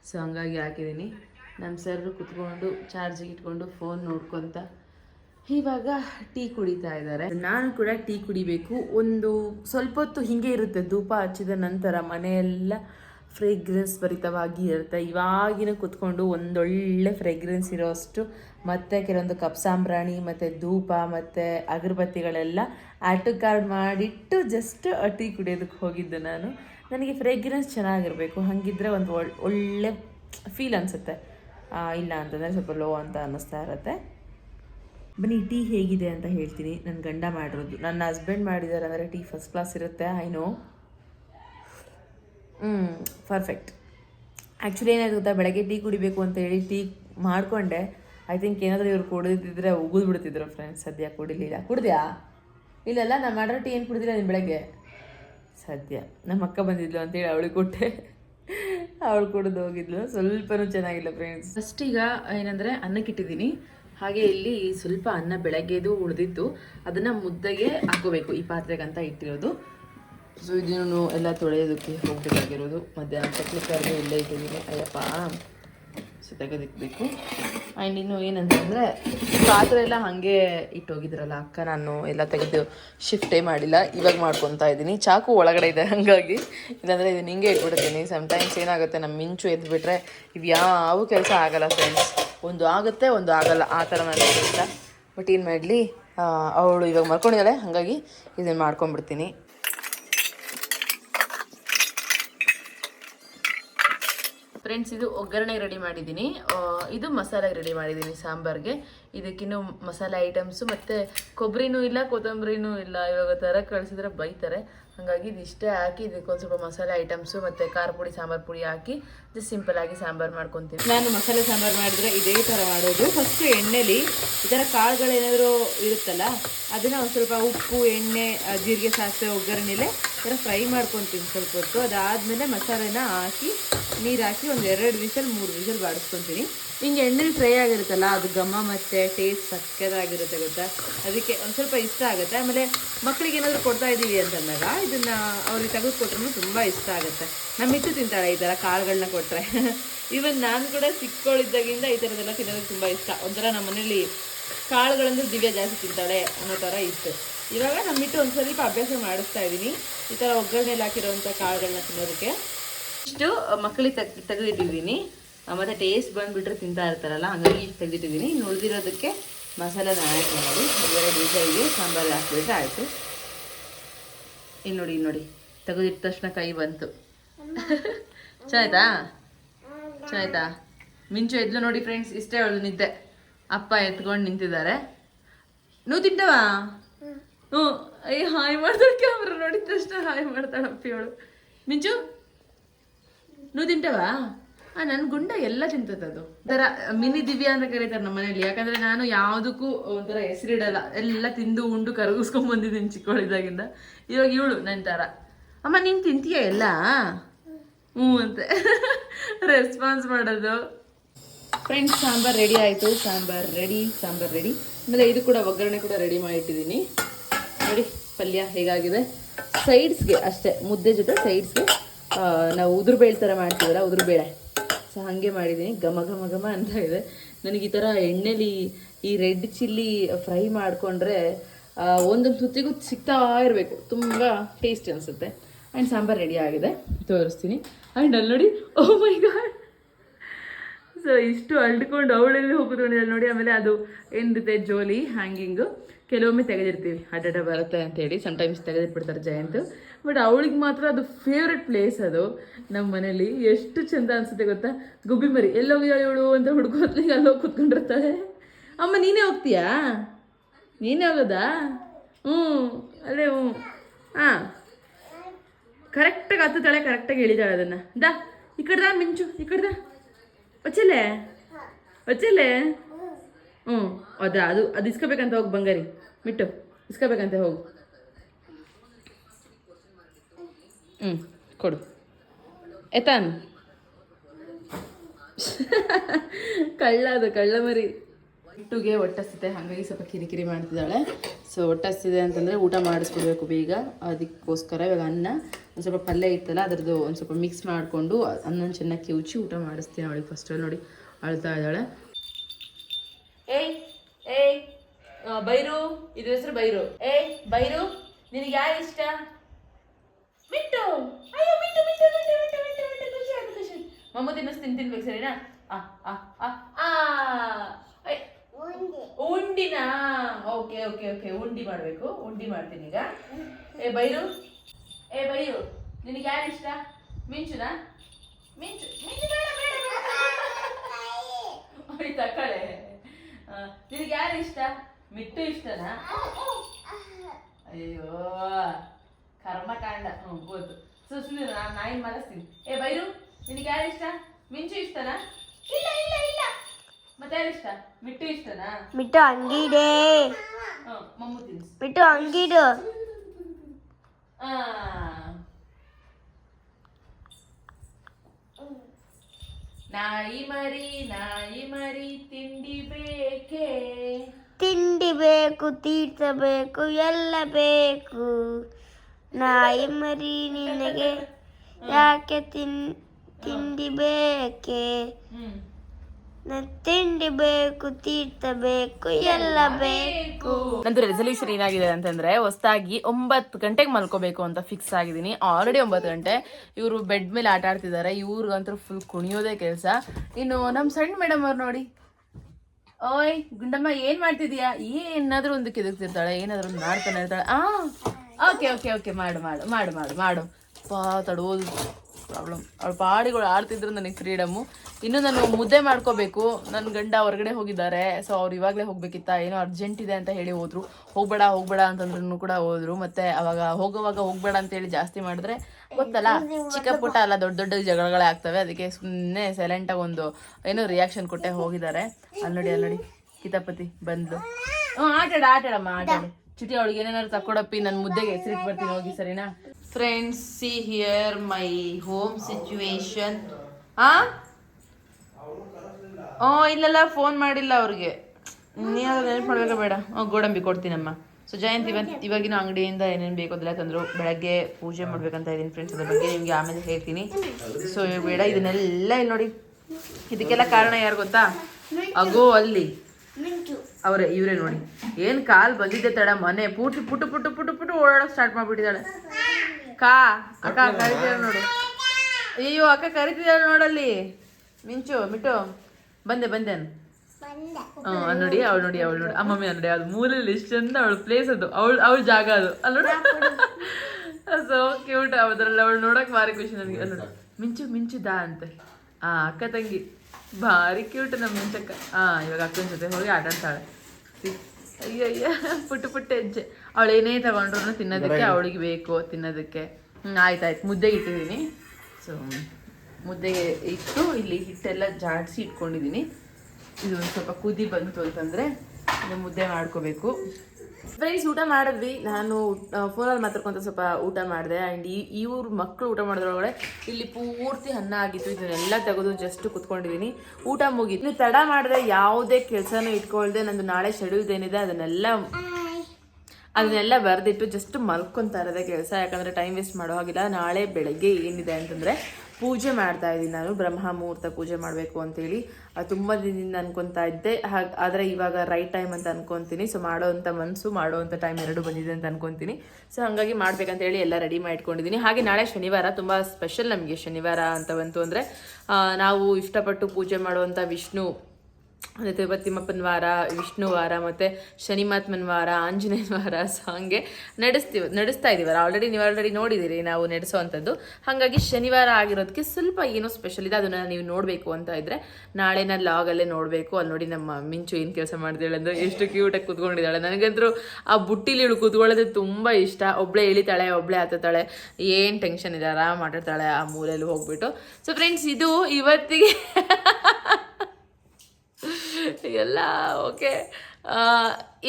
ಸೊ ಹಂಗಾಗಿ ಹಾಕಿದ್ದೀನಿ. ನಮ್ಮ ಸರ್ ಕುತ್ಕೊಂಡು ಚಾರ್ಜಿಗೆ ಇಟ್ಕೊಂಡು ಫೋನ್ ನೋಡ್ಕೊತ ಇವಾಗ ಟೀ ಕುಡಿತಾ ಇದ್ದಾರೆ. ನಾನು ಕೂಡ ಟೀ ಕುಡಿಬೇಕು. ಒಂದು ಸ್ವಲ್ಪ ಹೊತ್ತು ಹಿಂಗೆ ಇರುತ್ತೆ. ಧೂಪ ಹಚ್ಚಿದ ನಂತರ ಮನೆಯೆಲ್ಲ ಫ್ರೇಗ್ರೆನ್ಸ್ ಭರಿತವಾಗಿ ಇರುತ್ತೆ. ಇವಾಗಿನ ಕುತ್ಕೊಂಡು ಒಂದೊಳ್ಳೆ ಫ್ರೇಗ್ರೆನ್ಸ್ ಇರೋಷ್ಟು ಮತ್ತು ಕೆಲವೊಂದು ಕಪ್ ಸಾಂಬ್ರಾಣಿ, ಮತ್ತು ಧೂಪ, ಮತ್ತು ಅಗರಬತ್ತಿಗಳೆಲ್ಲ ಆಟೋ ಕಾರ್ಡ್ ಮಾಡಿಟ್ಟು ಜಸ್ಟ್ ಟೀ ಕುಡಿಯೋದಕ್ಕೆ ಹೋಗಿದ್ದು ನಾನು. ನನಗೆ ಫ್ರೇಗ್ರೆನ್ಸ್ ಚೆನ್ನಾಗಿರಬೇಕು. ಹಾಗಿದ್ರೆ ಒಂದು ಒಳ್, ಒಳ್ಳೆ ಫೀಲ್ ಅನಿಸುತ್ತೆ. ಇಲ್ಲ ಅಂತಂದರೆ ಸ್ವಲ್ಪ ಲೋ ಅಂತ ಅನ್ನಿಸ್ತಾ ಇರುತ್ತೆ. ಬನ್ನಿ ಟೀ ಹೇಗಿದೆ ಅಂತ ಹೇಳ್ತೀನಿ. ನನ್ನ ಗಂಡ ಮಾಡಿರೋದು. ನನ್ನ ಹಸ್ಬೆಂಡ್ ಮಾಡಿದ್ದಾರೆ ಅಂದರೆ ಟೀ ಫಸ್ಟ್ ಕ್ಲಾಸ್ ಇರುತ್ತೆ ಐ ನೋ ಹ್ಞೂ ಪರ್ಫೆಕ್ಟ್ ಆ್ಯಕ್ಚುಲಿ ಏನಾಯ್ತು ಗೊತ್ತಾ? ಬೆಳಗ್ಗೆ ಟೀ ಕುಡಿಬೇಕು ಅಂತ ಹೇಳಿ ಟೀ ಮಾಡಿಕೊಂಡೆ. ಐ ಥಿಂಕ್ ಏನಾದರೂ ಇವ್ರು ಕುಡಿದಿದ್ರೆ ಉಗಿದು ಬಿಡ್ತಿದ್ರು ಫ್ರೆಂಡ್ಸ್ ಸದ್ಯ ಕುಡಿಲಿಲ್ಲ. ಕುಡ್ದ್ಯಾ? ಇಲ್ಲಲ್ಲ, ನಾನು ಮಾಡಿರೋ ಟೀ ಏನು ಕುಡಿದಿಲ್ಲ ನೀನು ಬೆಳಗ್ಗೆ? ಸದ್ಯ. ನಮ್ಮ ಅಕ್ಕ ಬಂದಿದ್ಲು ಅಂತೇಳಿ ಅವಳಿಗೆ ಕೊಟ್ಟೆ. ಅವಳು ಕುಡಿದು ಹೋಗಿದ್ಲು. ಸ್ವಲ್ಪನೂ ಚೆನ್ನಾಗಿಲ್ಲ ಫ್ರೆಂಡ್ಸ್ ಫಸ್ಟ್ ಈಗ ಏನಂದರೆ ಅನ್ನಕ್ಕಿಟ್ಟಿದ್ದೀನಿ ಹಾಗೆ ಇಲ್ಲಿ ಸ್ವಲ್ಪ ಅನ್ನ ಬೆಳಗ್ಗೆದು ಉಳಿದಿತ್ತು ಅದನ್ನು ಮುದ್ದೆಗೆ ಹಾಕೋಬೇಕು ಈ ಪಾತ್ರೆಗಂತ ಇಟ್ಟಿರೋದು. ಸೊ ಇದನ್ನು ಎಲ್ಲ ತೊಳೆಯೋದಕ್ಕೆ ಹೋಗಬೇಕಾಗಿರೋದು. ಮಧ್ಯಾಹ್ನ ಚಕ್ಲಿ ಕರೆದು ಇಲ್ಲೇ ಇಟ್ಟಿದ್ದೀನಿ ಅಯ್ಯಪ್ಪ. ಸೊ, ತೆಗೆದಿಕ್ಬೇಕು. ಆ್ಯಂಡ್ ಇನ್ನು ಏನಂತಂದರೆ ಪಾತ್ರೆ ಎಲ್ಲ ಹಾಗೆ ಇಟ್ಟೋಗಿದ್ರಲ್ಲ, ಅಕ್ಕ ನಾನು ಎಲ್ಲ ತೆಗೆದು ಶಿಫ್ಟೇ ಮಾಡಿಲ್ಲ. ಇವಾಗ ಮಾಡ್ಕೊತಾ ಇದ್ದೀನಿ. ಚಾಕು ಒಳಗಡೆ ಇದೆ, ಹಾಗಾಗಿ. ಇಲ್ಲಾಂದರೆ ಇದು ಹಿಂಗೆ ಇಟ್ಬಿಡ್ತೀನಿ. ಸಮ್ಟೈಮ್ಸ್ ಏನಾಗುತ್ತೆ ನಮ್ಮ ಮಿಂಚು ಎದ್ದುಬಿಟ್ರೆ ಇವು ಯಾವ ಕೆಲಸ ಆಗಲ್ಲ ಫ್ರೆಂಡ್ಸ್ ಒಂದು ಆಗುತ್ತೆ, ಒಂದು ಆಗಲ್ಲ. ಆ ಥರ ನನ್ನ ಕೆಲಸ. ಬಟ್ ಏನು ಮಾಡಲಿ? ಅವಳು ಇವಾಗ ಮಲ್ಕೊಂಡಿದ್ದಾಳೆ, ಹಾಗಾಗಿ ಇದನ್ನು ಮಾಡ್ಕೊಂಡ್ಬಿಡ್ತೀನಿ. ಫ್ರೆಂಡ್ಸ್ ಇದು ಒಗ್ಗರಣೆ ರೆಡಿ ಮಾಡಿದ್ದೀನಿ. ಇದು ಮಸಾಲೆ ರೆಡಿ ಮಾಡಿದ್ದೀನಿ ಸಾಂಬಾರ್ಗೆ. ಇದಕ್ಕಿನ್ನು ಮಸಾಲೆ ಐಟಮ್ಸು ಮತ್ತು ಕೊಬ್ಬರಿನೂ ಇಲ್ಲ, ಕೊತ್ತಂಬರಿನೂ ಇಲ್ಲ. ಇವಾಗ ಥರ ಕಳಿಸಿದ್ರೆ ಬೈತಾರೆ. ಹಾಗಾಗಿ ಇದಿಷ್ಟೇ ಹಾಕಿ, ಇದಕ್ಕೊಂದು ಸ್ವಲ್ಪ ಮಸಾಲೆ ಐಟಮ್ಸು ಮತ್ತು ಖಾರ ಪುಡಿ, ಸಾಂಬಾರು ಪುಡಿ ಹಾಕಿ ಜಸ್ಟ್ ಸಿಂಪಲ್ ಆಗಿ ಸಾಂಬಾರು ಮಾಡ್ಕೊತೀನಿ. ನಾನು ಮಸಾಲೆ, ಸಾಂಬಾರು ಮಾಡಿದ್ರೆ ಇದೇ ಥರ ಮಾಡೋದು. ಫಸ್ಟು ಎಣ್ಣೆಲಿ ಈ ಥರ ಕಾಳುಗಳೇನಾದರೂ ಇರುತ್ತಲ್ಲ, ಅದನ್ನು ಒಂದು ಸ್ವಲ್ಪ ಉಪ್ಪು, ಎಣ್ಣೆ ಜೀರಿಗೆ, ಸಾಸಿವೆ ಒಗ್ಗರಣೆಲೆ ಈ ಥರ ಫ್ರೈ ಮಾಡ್ಕೊತೀನಿ ಸ್ವಲ್ಪ ಹೊತ್ತು. ಅದಾದಮೇಲೆ ಮಸಾಲೆನ ಹಾಕಿ, ನೀರು ಹಾಕಿ ಒಂದು ಎರಡು ವಿಸಲ್ ಮೂರು ವಿಸಲ್ ಬಾಡಿಸ್ಕೊತೀನಿ. ಹಿಂಗೆ ಎಣ್ಣೆಲಿ ಫ್ರೈ ಆಗಿರುತ್ತಲ್ಲ, ಅದು ಘಮ ಮತ್ತು ಟೇಸ್ಟ್ ಸಕ್ಕದಾಗಿರುತ್ತೆ ಗೊತ್ತಾ? ಅದಕ್ಕೆ ಒಂದು ಸ್ವಲ್ಪ ಇಷ್ಟ ಆಗುತ್ತೆ. ಆಮೇಲೆ ಮಕ್ಕಳಿಗೆ ಏನಾದರೂ ಕೊಡ್ತಾ ಇದ್ದೀವಿ ಅಂತಂದಾಗ ಇದನ್ನು ಅವ್ರಿಗೆ ತೆಗೆದು ಕೊಟ್ರು ತುಂಬ ಇಷ್ಟ ಆಗುತ್ತೆ. ನಮ್ಮ ಮಿತ್ತು ತಿಂತಾಳೆ ಈ ಥರ ಕಾಳುಗಳನ್ನ ಕೊಟ್ಟರೆ ಇವನ್ ನಾನು ಕೂಡ ಸಿಕ್ಕೊಳ್ಳಿದ್ದಾಗಿಂದ ಈ ಥರದ್ದೆಲ್ಲ ತಿನ್ನೋದಕ್ಕೆ ತುಂಬ ಇಷ್ಟ. ಒಂಥರ ನಮ್ಮ ಮನೇಲಿ ಕಾಳುಗಳಂದ್ರೆ ದಿವ್ಯ ಜಾಸ್ತಿ ತಿಂತಾಳೆ ಅನ್ನೋ ಥರ ಇತ್ತು. ಇವಾಗ ನಮ್ಮಿಟ್ಟು ಒಂದು ಸ್ವಲ್ಪ ಅಭ್ಯಾಸ ಮಾಡಿಸ್ತಾ ಇದ್ದೀನಿ ಈ ಥರ ಒಗ್ಗರಣೆಯಲ್ಲಿ ಹಾಕಿರೋವಂಥ ಕಾಳುಗಳನ್ನ ತಿನ್ನೋದಕ್ಕೆ. ಇಷ್ಟು ಮಕ್ಕಳಿಗೆ ತೆಗ್, ತೆಗೆದಿಟ್ಟಿದ್ದೀನಿ. ಮತ್ತು ಟೇಸ್ಟ್ ಬಂದುಬಿಟ್ರೆ ತಿಂತಾ ಇರ್ತಾರಲ್ಲ, ಹಾಗಾಗಿ ಇಷ್ಟು ತೆಗೆದಿಟ್ಟಿದ್ದೀನಿ. ಇನ್ನು ಉಳಿದಿರೋದಕ್ಕೆ ಮಸಾಲೆನ ಆ್ಯಡ್ ಮಾಡಿ ಎರಡು ಬೀಜ ಸಾಂಬಾರು ಹಾಕ್ಬಿಟ್ರೆ ಆಯಿತು. ಇನ್ನು ನೋಡಿ ಇಲ್ಲಿ ನೋಡಿ. ತೆಗೆದಿಟ್ಟ ತಕ್ಷಣ ಕೈ ಬಂತು. ಚಾಯ್ತಾ ಚಾಯ್ತಾ ಮಿಂಚು ಎದ್ಲು ನೋಡಿ ಫ್ರೆಂಡ್ಸ್ ಇಷ್ಟೇ ಅವಳು ನಿದ್ದೆ. ಅಪ್ಪ ಎತ್ಕೊಂಡು ನಿಂತಿದ್ದಾರೆ. ನೀವು ತಿಂತವಾ ಹ್ಞೂ ಅಯ್ಯ ಹಾಯ್ ಮಾಡ್ತಾಳೆ ಕ್ಯಾಮ್ರ ನೋಡಿದ ತಕ್ಷಣ ಹಾಯ್ ಮಾಡ್ತಾಳೆ ಅಪ್ಪಿ ಅವಳು. ಮಿಂಚು? ನೀವು ತಿಂಟವಾ? ಆ ನನ್ನ ಗುಂಡ ಎಲ್ಲ ತಿಂತದದು. ಒಂಥರ ಮಿನಿ ದಿವ್ಯಾ ಅಂತ ಕರೀತಾರೆ ನಮ್ಮ ಮನೇಲಿ. ಯಾಕಂದ್ರೆ ನಾನು ಯಾವುದಕ್ಕೂ ಒಂಥರ ಹೆಸರಿಡಲ್ಲ. ಎಲ್ಲ ತಿಂದು ಉಂಡು ಕರಗಿಸ್ಕೊಂಡ್ ಬಂದಿದ್ದೀನಿ ಚಿಕ್ಕವಳಿದ್ದಾಗಿಂದ ಇವಾಗ ಇವಳು ನನ್ನ ಥರ ಅಮ್ಮ, ನೀನು ತಿಂತೀಯ ಎಲ್ಲ? ಹ್ಞೂ ಅಂತೆ. ರೆಸ್ಪಾನ್ಸ್ ಮಾಡೋದು. ಫ್ರೆಂಡ್ಸ್ ಸಾಂಬಾರ್ ರೆಡಿ ಆಯಿತು. ಸಾಂಬಾರ್ ರೆಡಿ ಸಾಂಬಾರ್ ರೆಡಿ ಆಮೇಲೆ ಇದು ಕೂಡ ಒಗ್ಗರಣೆ ಕೂಡ ರೆಡಿ ಮಾಡಿಟ್ಟಿದ್ದೀನಿ. ನೋಡಿ, ಪಲ್ಯ ಹೇಗಾಗಿದೆ? ಸೈಡ್ಸ್ಗೆ ಅಷ್ಟೇ. ಮುದ್ದೆ ಜೊತೆ ಸೈಡ್ಸ್ಗೆ ನಾವು ಉದುರು ಬೇಳೆ ಥರ ಮಾಡ್ತೀವಲ್ಲ ಉದುರು ಬೇಳೆ ಸೊ ಹಾಗೆ ಮಾಡಿದ್ದೀನಿ. ಘಮ ಘಮ ಘಮ ಅಂತ ಇದೆ. ನನಗೆ ಈ ಥರ ಎಣ್ಣೆಲಿ ಈ ರೆಡ್ ಚಿಲ್ಲಿ ಫ್ರೈ ಮಾಡಿಕೊಂಡ್ರೆ ಒಂದೊಂದು ತುತ್ತಿಗೂ ಸಿಗ್ತಾ ಇರಬೇಕು. ತುಂಬ ಟೇಸ್ಟ್ ಅನಿಸುತ್ತೆ. ಆ್ಯಂಡ್ ಸಾಂಬಾರು ರೆಡಿ ಆಗಿದೆ. ತೋರಿಸ್ತೀನಿ. ಆ್ಯಂಡ್ ಅಲ್ಲಿ ನೋಡಿ ಓ ಮೈ ಗಾಡ್ ಸೊ ಇಷ್ಟು ಅಳ್ಕೊಂಡು ಅವಳೆಲ್ಲಿ ಹೋಗೋದು ನೋಡಿ ಆಮೇಲೆ ಅದು ಏನಿರುತ್ತೆ ಜೋಲಿ ಹ್ಯಾಂಗಿಂಗು ಕೆಲವೊಮ್ಮೆ ತೆಗೆದಿರ್ತೀವಿ. ಅಡ್ಡಾಡ ಬರುತ್ತೆ ಅಂತೇಳಿ ಸಮಟೈಮ್ಸ್ ತೆಗೆದಿಟ್ಬಿಡ್ತಾರೆ ಜಯಂತ್. ಬಟ್ ಅವಳಿಗೆ ಮಾತ್ರ ಅದು ಫೇವ್ರೆಟ್ ಪ್ಲೇಸ್ ಅದು. ನಮ್ಮ ಮನೇಲಿ ಎಷ್ಟು ಚಂದ ಅನ್ಸುತ್ತೆ ಗೊತ್ತಾ? ಗುಬ್ಬಿ ಮರಿ. ಎಲ್ಲೋಗಿದ್ದಾಳೆ ಇವಳು ಅಂತ ಹುಡ್ಕೋತ್ಲಿಗೆ ಅಲ್ಲೋಗಿ ಕುತ್ಕೊಂಡಿರ್ತಾಳೆ. ಅಮ್ಮ, ನೀನೇ ಹೋಗ್ತೀಯಾ? ನೀನೇ ಹೋಗೋದಾ? ಹ್ಞೂ ಅಲ್ಲೇ ಹ್ಞೂ ಹಾಂ. ಕರೆಕ್ಟಾಗಿ ಹತ್ತುತ್ತಾಳೆ ಕರೆಕ್ಟಾಗಿ ಇಳಿದಾಳೆ ಅದನ್ನು. ದಾ, ಈ ಕಡ್ದ ಮಿಂಚು, ಈ ಕಡ್ದ ಒಚ್ಚಲೆ ಹ್ಞೂ ಅದಾ ಅದು ಅದು ಇಸ್ಕೋಬೇಕಂತ ಹೋಗಿ ಬಂಗಾರಿ. ಬಿಟ್ಟು ಇಸ್ಕೋಬೇಕಂತ ಹೋಗು. ಹ್ಞೂ ಕೊಡು. ಎತಾನ್? ಕಳ್ಳ ಅದು ಕಳ್ಳ ಮರಿ. ಇಟ್ಟುಗೆ ಹೊಟ್ಟಸ್ತಿದೆ ಹಾಗಾಗಿ ಸ್ವಲ್ಪ ಕಿರಿಕಿರಿ ಮಾಡ್ತಿದ್ದಾಳೆ. ಸೊ ಒಟ್ಟಿಸ್ತಿದೆ ಅಂತಂದರೆ ಊಟ ಮಾಡಿಸ್ಕೊಡ್ಬೇಕು ಬೇಗ. ಅದಕ್ಕೋಸ್ಕರ ಇವಾಗ ಅನ್ನ ಒಂದು ಸ್ವಲ್ಪ ಪಲ್ಯ ಇತ್ತಲ್ಲ ಅದರದ್ದು ಒಂದು ಸ್ವಲ್ಪ ಮಿಕ್ಸ್ ಮಾಡಿಕೊಂಡು ಅನ್ನ ಚೆನ್ನಾಗಿ ಕಿವುಚಿ ಊಟ ಮಾಡಿಸ್ತೀನಿ ಅವಳಿಗೆ ಫಸ್ಟ್ ನೋಡಿ. ಅಳ್ತಾ ಇದ್ದಾಳೆ. ಏಯ್ ಏಯ್ ಬೈರು ಇದ್ರ ಹೆಸರು ಬೈರು. ಏಯ್ ಬೈರು ನಿನಗೆ ಯಾರು ಇಷ್ಟ? ಮಿಟ್ಟು ಅಯ್ಯೋ ಮಿಟ್ಟು ಮಿಟ್ಟು ಮಿಟ್ಟು ಮಿಟ್ಟು ಮಿಟ್ಟು ಮಿಟ್ಟು ಖುಷಿ ಆಯ್ತು ಖುಷಿ ಮಮ್ಮ ತಿನ್ನಿಸ್ತೀನಿ ತಿನ್ಬೇಕು ಸರಿನಾ? ಆ ಆ ಆ ಆ. ಐ, ಉಂಡಿನಾ? Okay okay okay. ಉಂಡಿ ಮಾಡಬೇಕು. ಉಂಡಿ ಮಾಡ್ತೀನಿ ಈಗ. ಏ ಬೈರು. ಏ ಬೈರು ನಿನಗೆ ಯಾರು ಇಷ್ಟ? ಮಿಂಚುನಾ? ಮಿಂಚು ಮಿಂಚು ಬೇಡ ಬೇಡ ಬೇಡ. ತಕ್ಕಳೆ. ನಿನಗೆ ಯಾರು ಇಷ್ಟ? ಮಿಟ್ಟು ಇಷ್ಟನಾ? ಅಯ್ಯೋ ಕರ್ಮಕಾಂಡ. ಹ್ಞೂ ಗೊತ್ತು. ಸುಸ್ಮಿ ನಾನು ನಾಯಿ ಮಲಸ್ತೀನಿ ಏ ಬೈರು ನಿನಗೆ ಯಾರು ಇಷ್ಟ? ಮಿಂಚು ಇಷ್ಟನಾ? ಇಲ್ಲ ಇಲ್ಲ ಇಲ್ಲ. ಮತ್ತೆ ಯಾರು ಇಷ್ಟ? ಮಿಟ್ಟು ಇಷ್ಟನಾ? ಮಿಟ್ಟು ಅಂಗಿಡೆ ಹ್ಞೂ ಮಮ್ಮು ತಿನ್ಸು. ಮಿಟ್ಟು ಅಂಗಿಡು ಆ. ನಾಯಿ ಮರಿ ನಾಯಿ ಮರಿ ತಿಂಡಿ ಬೇಕೇ? ತಿಂಡಿ ಬೇಕು ತೀರ್ಸಬೇಕು ಎಲ್ಲ ಬೇಕು. ನಾಯಿ ಮರಿ ನಿನಗೆ ಯಾಕೆ ತಿನ್ ತಿಂಡಿ ಬೇಕೆ? ಹ್ಮ್ ಬೇಕು ತೀರ್ಥ ಬೇಕು ಎಲ್ಲ ಬೇಕು. ನಂದು ರೆಸಲ್ಯೂಷನ್ ಏನಾಗಿದೆ ಅಂತಂದ್ರೆ ಹೊಸದಾಗಿ ಒಂಬತ್ತು ಗಂಟೆಗೆ ಮಲ್ಕೋಬೇಕು ಅಂತ ಫಿಕ್ಸ್ ಆಗಿದ್ದೀನಿ. ಆಲ್ರೆಡಿ ಒಂಬತ್ತು ಗಂಟೆ. ಇವರು ಬೆಡ್ ಮೇಲೆ ಆಟ ಆಡ್ತಿದ್ದಾರೆ. ಇವ್ರಿಗಂತೂ ಫುಲ್ ಕುಣಿಯೋದೇ ಕೆಲಸ. ಇನ್ನು ನಮ್ಮ ಸಣ್ಣ ಮೇಡಮ್ ಅವ್ರು ನೋಡಿ. ಓಯ್ ಗುಂಡಮ್ಮ ಏನ್ ಮಾಡ್ತಿದ್ಯಾ? ಏನಾದ್ರೂ ಒಂದು ಕೆದಕ್ತಿರ್ತಾಳೆ ಏನಾದ್ರೂ ಒಂದು ಮಾಡ್ತಾನೆ ಇರ್ತಾಳೆ. ಆ ಓಕೆ ಓಕೆ ಓಕೆ ಮಾಡು ಮಾಡು ಮಾಡು ಮಾಡು ಮಾಡು. ಪಾ ತಡೋದು ಪ್ರಾಬ್ಲಮ್ ಅವ್ಳು ಪಾಡಿಗಳು ಆಡ್ತಿದ್ರು ನನಗೆ ಫ್ರೀಡಮ್ಮು ಇನ್ನು ನಾನು ಮುದ್ದೆ ಮಾಡ್ಕೋಬೇಕು. ನನ್ನ ಗಂಡ ಹೊರಗಡೆ ಹೋಗಿದ್ದಾರೆ. ಸೊ ಅವ್ರು ಇವಾಗಲೇ ಹೋಗ್ಬೇಕಿತ್ತ? ಏನೋ ಅರ್ಜೆಂಟ್ ಇದೆ ಅಂತ ಹೇಳಿ ಹೋದ್ರು. ಹೋಗ್ಬೇಡ ಹೋಗ್ಬೇಡ ಅಂತಂದ್ರೂ ಕೂಡ ಹೋದ್ರು. ಮತ್ತೆ ಅವಾಗ ಹೋಗೋವಾಗ ಹೋಗ್ಬೇಡ ಅಂತ ಹೇಳಿ ಜಾಸ್ತಿ ಮಾಡಿದ್ರೆ ಗೊತ್ತಲ್ಲ? ಚಿಕ್ಕ ಪುಟ್ಟ ಅಲ್ಲ ದೊಡ್ಡ ದೊಡ್ಡ ಜಗಳಗಳೇ ಆಗ್ತವೆ. ಅದಕ್ಕೆ ಸುಮ್ಮನೆ ಸೈಲೆಂಟಾಗಿ ಒಂದು ಏನೋ ರಿಯಾಕ್ಷನ್ ಕೊಟ್ಟೆ ಹೋಗಿದ್ದಾರೆ. ಅಲ್ಲಿ ನೋಡಿ ಕಿತಾಪತಿ ಬಂದ್ಲು. ಹ್ಞೂ ಆಟಾಡ, ಆಟಾಡಮ್ಮ, ಆಟಾಡು. ಚಿಟಿ ಅವಳಿಗೆ ಏನೇನಾದ್ರು ತಕ್ಕೊಡಪ್ಪಿ. ನನ್ನ ಮುದ್ದೆಗೆ ಹೆಸರಿಟ್ಟು ಬರ್ತೀನಿ ಹೋಗಿ, ಸರಿನಾ? Friends see here my home situation ಆ? ಓ, ಇಲ್ಲಲ್ಲ ಫೋನ್ ಮಾಡಿಲ್ಲ ಅವ್ರಿಗೆ. ನೀನು ನೆನಪು ಮಾಡಬೇಕು ಬೇಡ. ಹ್ಞೂ ಗೋಡಂಬಿ ಕೊಡ್ತೀನಮ್ಮ. ಸೊ ಜಯಂತ್ ಇವತ್ತು ಇವಾಗಿನ ಅಂಗಡಿಯಿಂದ ಏನೇನು ಬೇಕು ಅದೆಲ್ಲ ತಂದರು ಬೆಳಗ್ಗೆ ಪೂಜೆ ಮಾಡ್ಬೇಕಂತ ಇದ್ದೀನಿ ಫ್ರೆಂಡ್ಸ್ ಅದ್ರ ಬಗ್ಗೆ ನಿಮಗೆ ಆಮೇಲೆ ಹೇಳ್ತೀನಿ. ಸೊ ಬೇಡ, ಇದನ್ನೆಲ್ಲ ಇಲ್ಲಿ ನೋಡಿ. ಇದಕ್ಕೆಲ್ಲ ಕಾರಣ ಯಾರು ಗೊತ್ತಾ? ಅಗೋ ಅಲ್ಲಿ. ಅವರೇ, ಇವರೇ ನೋಡಿ. ಏನು ಕಾಲ್ ಬಂದಿದ್ದೆ ತಡ, ಮನೆ ಪುಟ್ಟು ಪುಟು ಪುಟು ಪುಟು ಪುಟು ಓಡಾಡೋಕೆ ಸ್ಟಾರ್ಟ್ ಮಾಡ್ಬಿಟ್ಟಿದ್ದಾಳೆ. ಕಾ ಅಕ್ಕ ಕರಿತಿದ್ದಾಳೆ ನೋಡು. ಅಯ್ಯೋ ಅಕ್ಕ ಕರಿತಿದ್ದಾಳೆ ನೋಡಲ್ಲಿ. ಮಿಂಚು ಮಿಟು ಬಂದೆ ಬಂದೆ. ಅದ್ ನೋಡಿ ಅವಳು ನೋಡಿ ಅವಳು ನೋಡಿ. ಅಮ್ಮಮ್ಮಿ ನೋಡಿ ಅದು ಮೂಲೆಯಲ್ಲಿ ಎಷ್ಟು ಚಂದ ಅವಳ ಪ್ಲೇಸ್ ಅದು. ಅವಳು ಅವಳ ಜಾಗ ಅದು. ಅಲ್ಲಿ ನೋಡಿ. ಸೊ ಕ್ಯೂಟ್ ಅದ್ರಲ್ಲಿ ಅವಳು ನೋಡಕ್ ಭಾರಿ ಖುಷಿ ನನಗೆ. ಅಲ್ಲಿ ನೋಡಿ. ಮಿಂಚು ಮಿಂಚು ದಾ ಅಂತೆ. ಆ ಅಕ್ಕ ತಂಗಿ. ಭಾರಿ ಕ್ಯೂಟ್ ನಮ್ಮ ಮಿಂಚಕ್ಕ. ಹಾ ಇವಾಗ ಅಕ್ಕನ ಜೊತೆ ಹೋಗಿ ಆಟ ಆಡ್ತಾಳೆ. ಅಯ್ಯ ಅಯ್ಯ. ಪುಟ್ಟ ಪುಟ್ಟ ಹೆಜ್ಜೆ. ಅವಳು ಏನೇ ತಗೊಂಡ್ರು ತಿನ್ನೋದಕ್ಕೆ ಅವಳಿಗೆ ಬೇಕು ತಿನ್ನೋದಕ್ಕೆ. ಹ್ಞೂ ಆಯ್ತಾಯ್ತು ಮುದ್ದೆಗೆ ಇಟ್ಟಿದ್ದೀನಿ. ಸೊ ಮುದ್ದೆ ಇಟ್ಟು ಇಲ್ಲಿ ಹಿಟ್ಟೆಲ್ಲ ಜಾಡಿಸಿ ಇಟ್ಕೊಂಡಿದ್ದೀನಿ. ಇದು ಒಂದು ಸ್ವಲ್ಪ ಕುದಿ ಬಂತು ಅಂತಂದರೆ ಇದು ಮುದ್ದೆ ಮಾಡ್ಕೋಬೇಕು. ಫ್ರೆಂಡ್ಸ್ ಊಟ ಮಾಡಿದ್ವಿ. ನಾನು ಫೋನಲ್ಲಿ ಮಾತಾಡ್ಕೊಂತ ಸ್ವಲ್ಪ ಊಟ ಮಾಡಿದೆ. ಆ್ಯಂಡ್ ಈ ಇವ್ರ ಮಕ್ಕಳು ಊಟ ಮಾಡಿದ್ರೊಳಗಡೆ ಇಲ್ಲಿ ಪೂರ್ತಿ ಅನ್ನ ಆಗಿತ್ತು. ಇದನ್ನೆಲ್ಲ ತೆಗೆದು ಜಸ್ಟ್ ಕುತ್ಕೊಂಡಿದ್ದೀನಿ. ಊಟ ಮುಗೀತು. ನೀವು ತಡ ಮಾಡಿದೆ. ಯಾವುದೇ ಕೆಲಸನೂ ಇಟ್ಕೊಳ್ದೆ. ನಂದು ನಾಳೆ ಶೆಡ್ಯೂಲ್ ಏನಿದೆ, ಅದನ್ನೆಲ್ಲ ಅದನ್ನೆಲ್ಲ ಬರೆದಿಟ್ಟು ಜಸ್ಟ್ ಮಲ್ಕೊತಾ ಇರೋದೇ ಕೆಲಸ, ಯಾಕಂದರೆ ಟೈಮ್ ವೇಸ್ಟ್ ಮಾಡೋ ಹಾಗಿಲ್ಲ. ನಾಳೆ ಬೆಳಗ್ಗೆ ಏನಿದೆ ಅಂತಂದರೆ ಪೂಜೆ ಮಾಡ್ತಾ ಇದ್ದೀನಿ ನಾನು ಬ್ರಹ್ಮ ಮುಹೂರ್ತ ಪೂಜೆ ಮಾಡಬೇಕು ಅಂತೇಳಿ. ತುಂಬ ದಿನದಿಂದ ಅನ್ಕೊತಾ ಇದ್ದೆ. ಹಾಗೆ, ಆದರೆ ಇವಾಗ ರೈಟ್ ಟೈಮ್ ಅಂತ ಅನ್ಕೊತೀನಿ. ಸೊ ಮಾಡೋವಂಥ ಮನಸ್ಸು ಮಾಡೋವಂಥ ಟೈಮ್ ಎರಡು ಬಂದಿದೆ ಅಂತ ಅನ್ಕೊತೀನಿ. ಸೊ ಹಾಗಾಗಿ ಮಾಡ್ಬೇಕಂತ ಹೇಳಿ ಎಲ್ಲ ರೆಡಿ ಮಾಡ್ಕೊಂಡಿದ್ದೀನಿ ಹಾಗೆ ನಾಳೆ ಶನಿವಾರ, ತುಂಬ ಸ್ಪೆಷಲ್ ನಮಗೆ ಶನಿವಾರ ಅಂತ ಬಂತು ಅಂದರೆ ನಾವು ಇಷ್ಟಪಟ್ಟು ಪೂಜೆ ಮಾಡುವಂಥ ವಿಷ್ಣು ಅದೇ ತಿರುಪತಿಮಪ್ಪನ ವಾರ ವಿಷ್ಣು ವಾರ ಮತ್ತು ಶನಿಮಾತ್ಮನ ವಾರ ಆಂಜನೇಯನ ವಾರ ಸೊ ಹಾಗೆ ನಡೆಸ್ತೀವಿ, ನಡೆಸ್ತಾ ಇದ್ದೀವಲ್ಲ. ಆಲ್ರೆಡಿ ನೀವು ಆಲ್ರೆಡಿ ನೋಡಿದ್ದೀರಿ ನಾವು ನಡೆಸೋವಂಥದ್ದು. ಹಾಗಾಗಿ ಶನಿವಾರ ಆಗಿರೋದಕ್ಕೆ ಸ್ವಲ್ಪ ಏನೋ ಸ್ಪೆಷಲ್ ಇದೆ. ಅದನ್ನು ನೀವು ನೋಡಬೇಕು ಅಂತ ಇದ್ದರೆ ನಾಳೆ ನಾನು ಲಾಗಲ್ಲೇ ನೋಡಬೇಕು. ಅಲ್ಲಿ ನೋಡಿ ನಮ್ಮ ಮಿಂಚು ಏನು ಕೆಲಸ ಮಾಡ್ತಾಳೆ ಅಂದರೆ ಎಷ್ಟು ಕ್ಯೂಟಾಗಿ ಕೂತ್ಕೊಂಡಿದ್ದಾಳೆ. ನನಗಂತೂ ಆ ಬುಟ್ಟಿಲಿ ಇಳು ಕೂತ್ಕೊಳ್ಳೋದು ತುಂಬ ಇಷ್ಟ. ಒಬ್ಬಳೇ ಇಳಿತಾಳೆ ಒಬ್ಬಳೇ ಹತ್ತುತ್ತಾಳೆ. ಏನು ಟೆನ್ಷನ್ ಇದೆ. ಆರಾಮ್ ಮಾತಾಡ್ತಾಳೆ ಆ ಮೂಲೆಯಲ್ಲಿ ಹೋಗ್ಬಿಟ್ಟು. ಸೊ ಫ್ರೆಂಡ್ಸ್ ಇದು ಇವತ್ತಿಗೆ ಎಲ್ಲ ಓಕೆ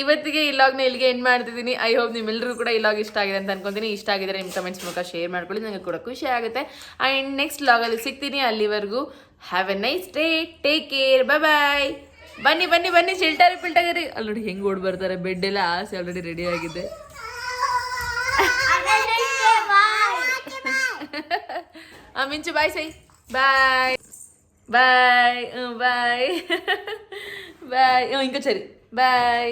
ಇವತ್ತಿಗೆ ಈ ಲಾಗ್ನ ಇಲ್ಲಿಗೆ ಏನು ಮಾಡ್ತಿದ್ದೀನಿ. ಐ ಹೋಪ್ ನಿಮ್ಮೆಲ್ಲರೂ ಕೂಡ ಈ ಲಾಗ್ ಇಷ್ಟ ಆಗಿದೆ ಅಂತ ಅನ್ಕೊತೀನಿ. ಇಷ್ಟ ಆಗಿದ್ರೆ ನಿಮ್ಮ ಕಮೆಂಟ್ಸ್ ಮೂಲಕ ಶೇರ್ ಮಾಡ್ಕೊಳ್ಳಿ. ನನಗೆ ಕೂಡ ಖುಷಿ ಆಗುತ್ತೆ. ಆ್ಯಂಡ್ ನೆಕ್ಸ್ಟ್ ಲಾಗಲ್ಲಿ ಸಿಗ್ತೀನಿ ಅಲ್ಲಿವರೆಗೂ. Have a nice day take care bye bye ಬನ್ನಿ ಬನ್ನಿ ಬನ್ನಿ. ಚಿಲ್ಟಾರಿ ಪಿಲ್ಟಾಗಿರಿ. ಅಲ್ಲಿ ನೋಡಿ ಹೆಂಗೆ ಓಡ್ ಬರ್ತಾರೆ. ಬೆಡ್ ಎಲ್ಲ ಆಸೆ ಆಲ್ರೆಡಿ ರೆಡಿ ಆಗಿದೆ. ಆ ಮಿಂಚು ಬಾಯ್ ಸೈ ಬಾಯ್ బాయ్ బాయ్ బాయ్ ఇంకా సరే బాయ్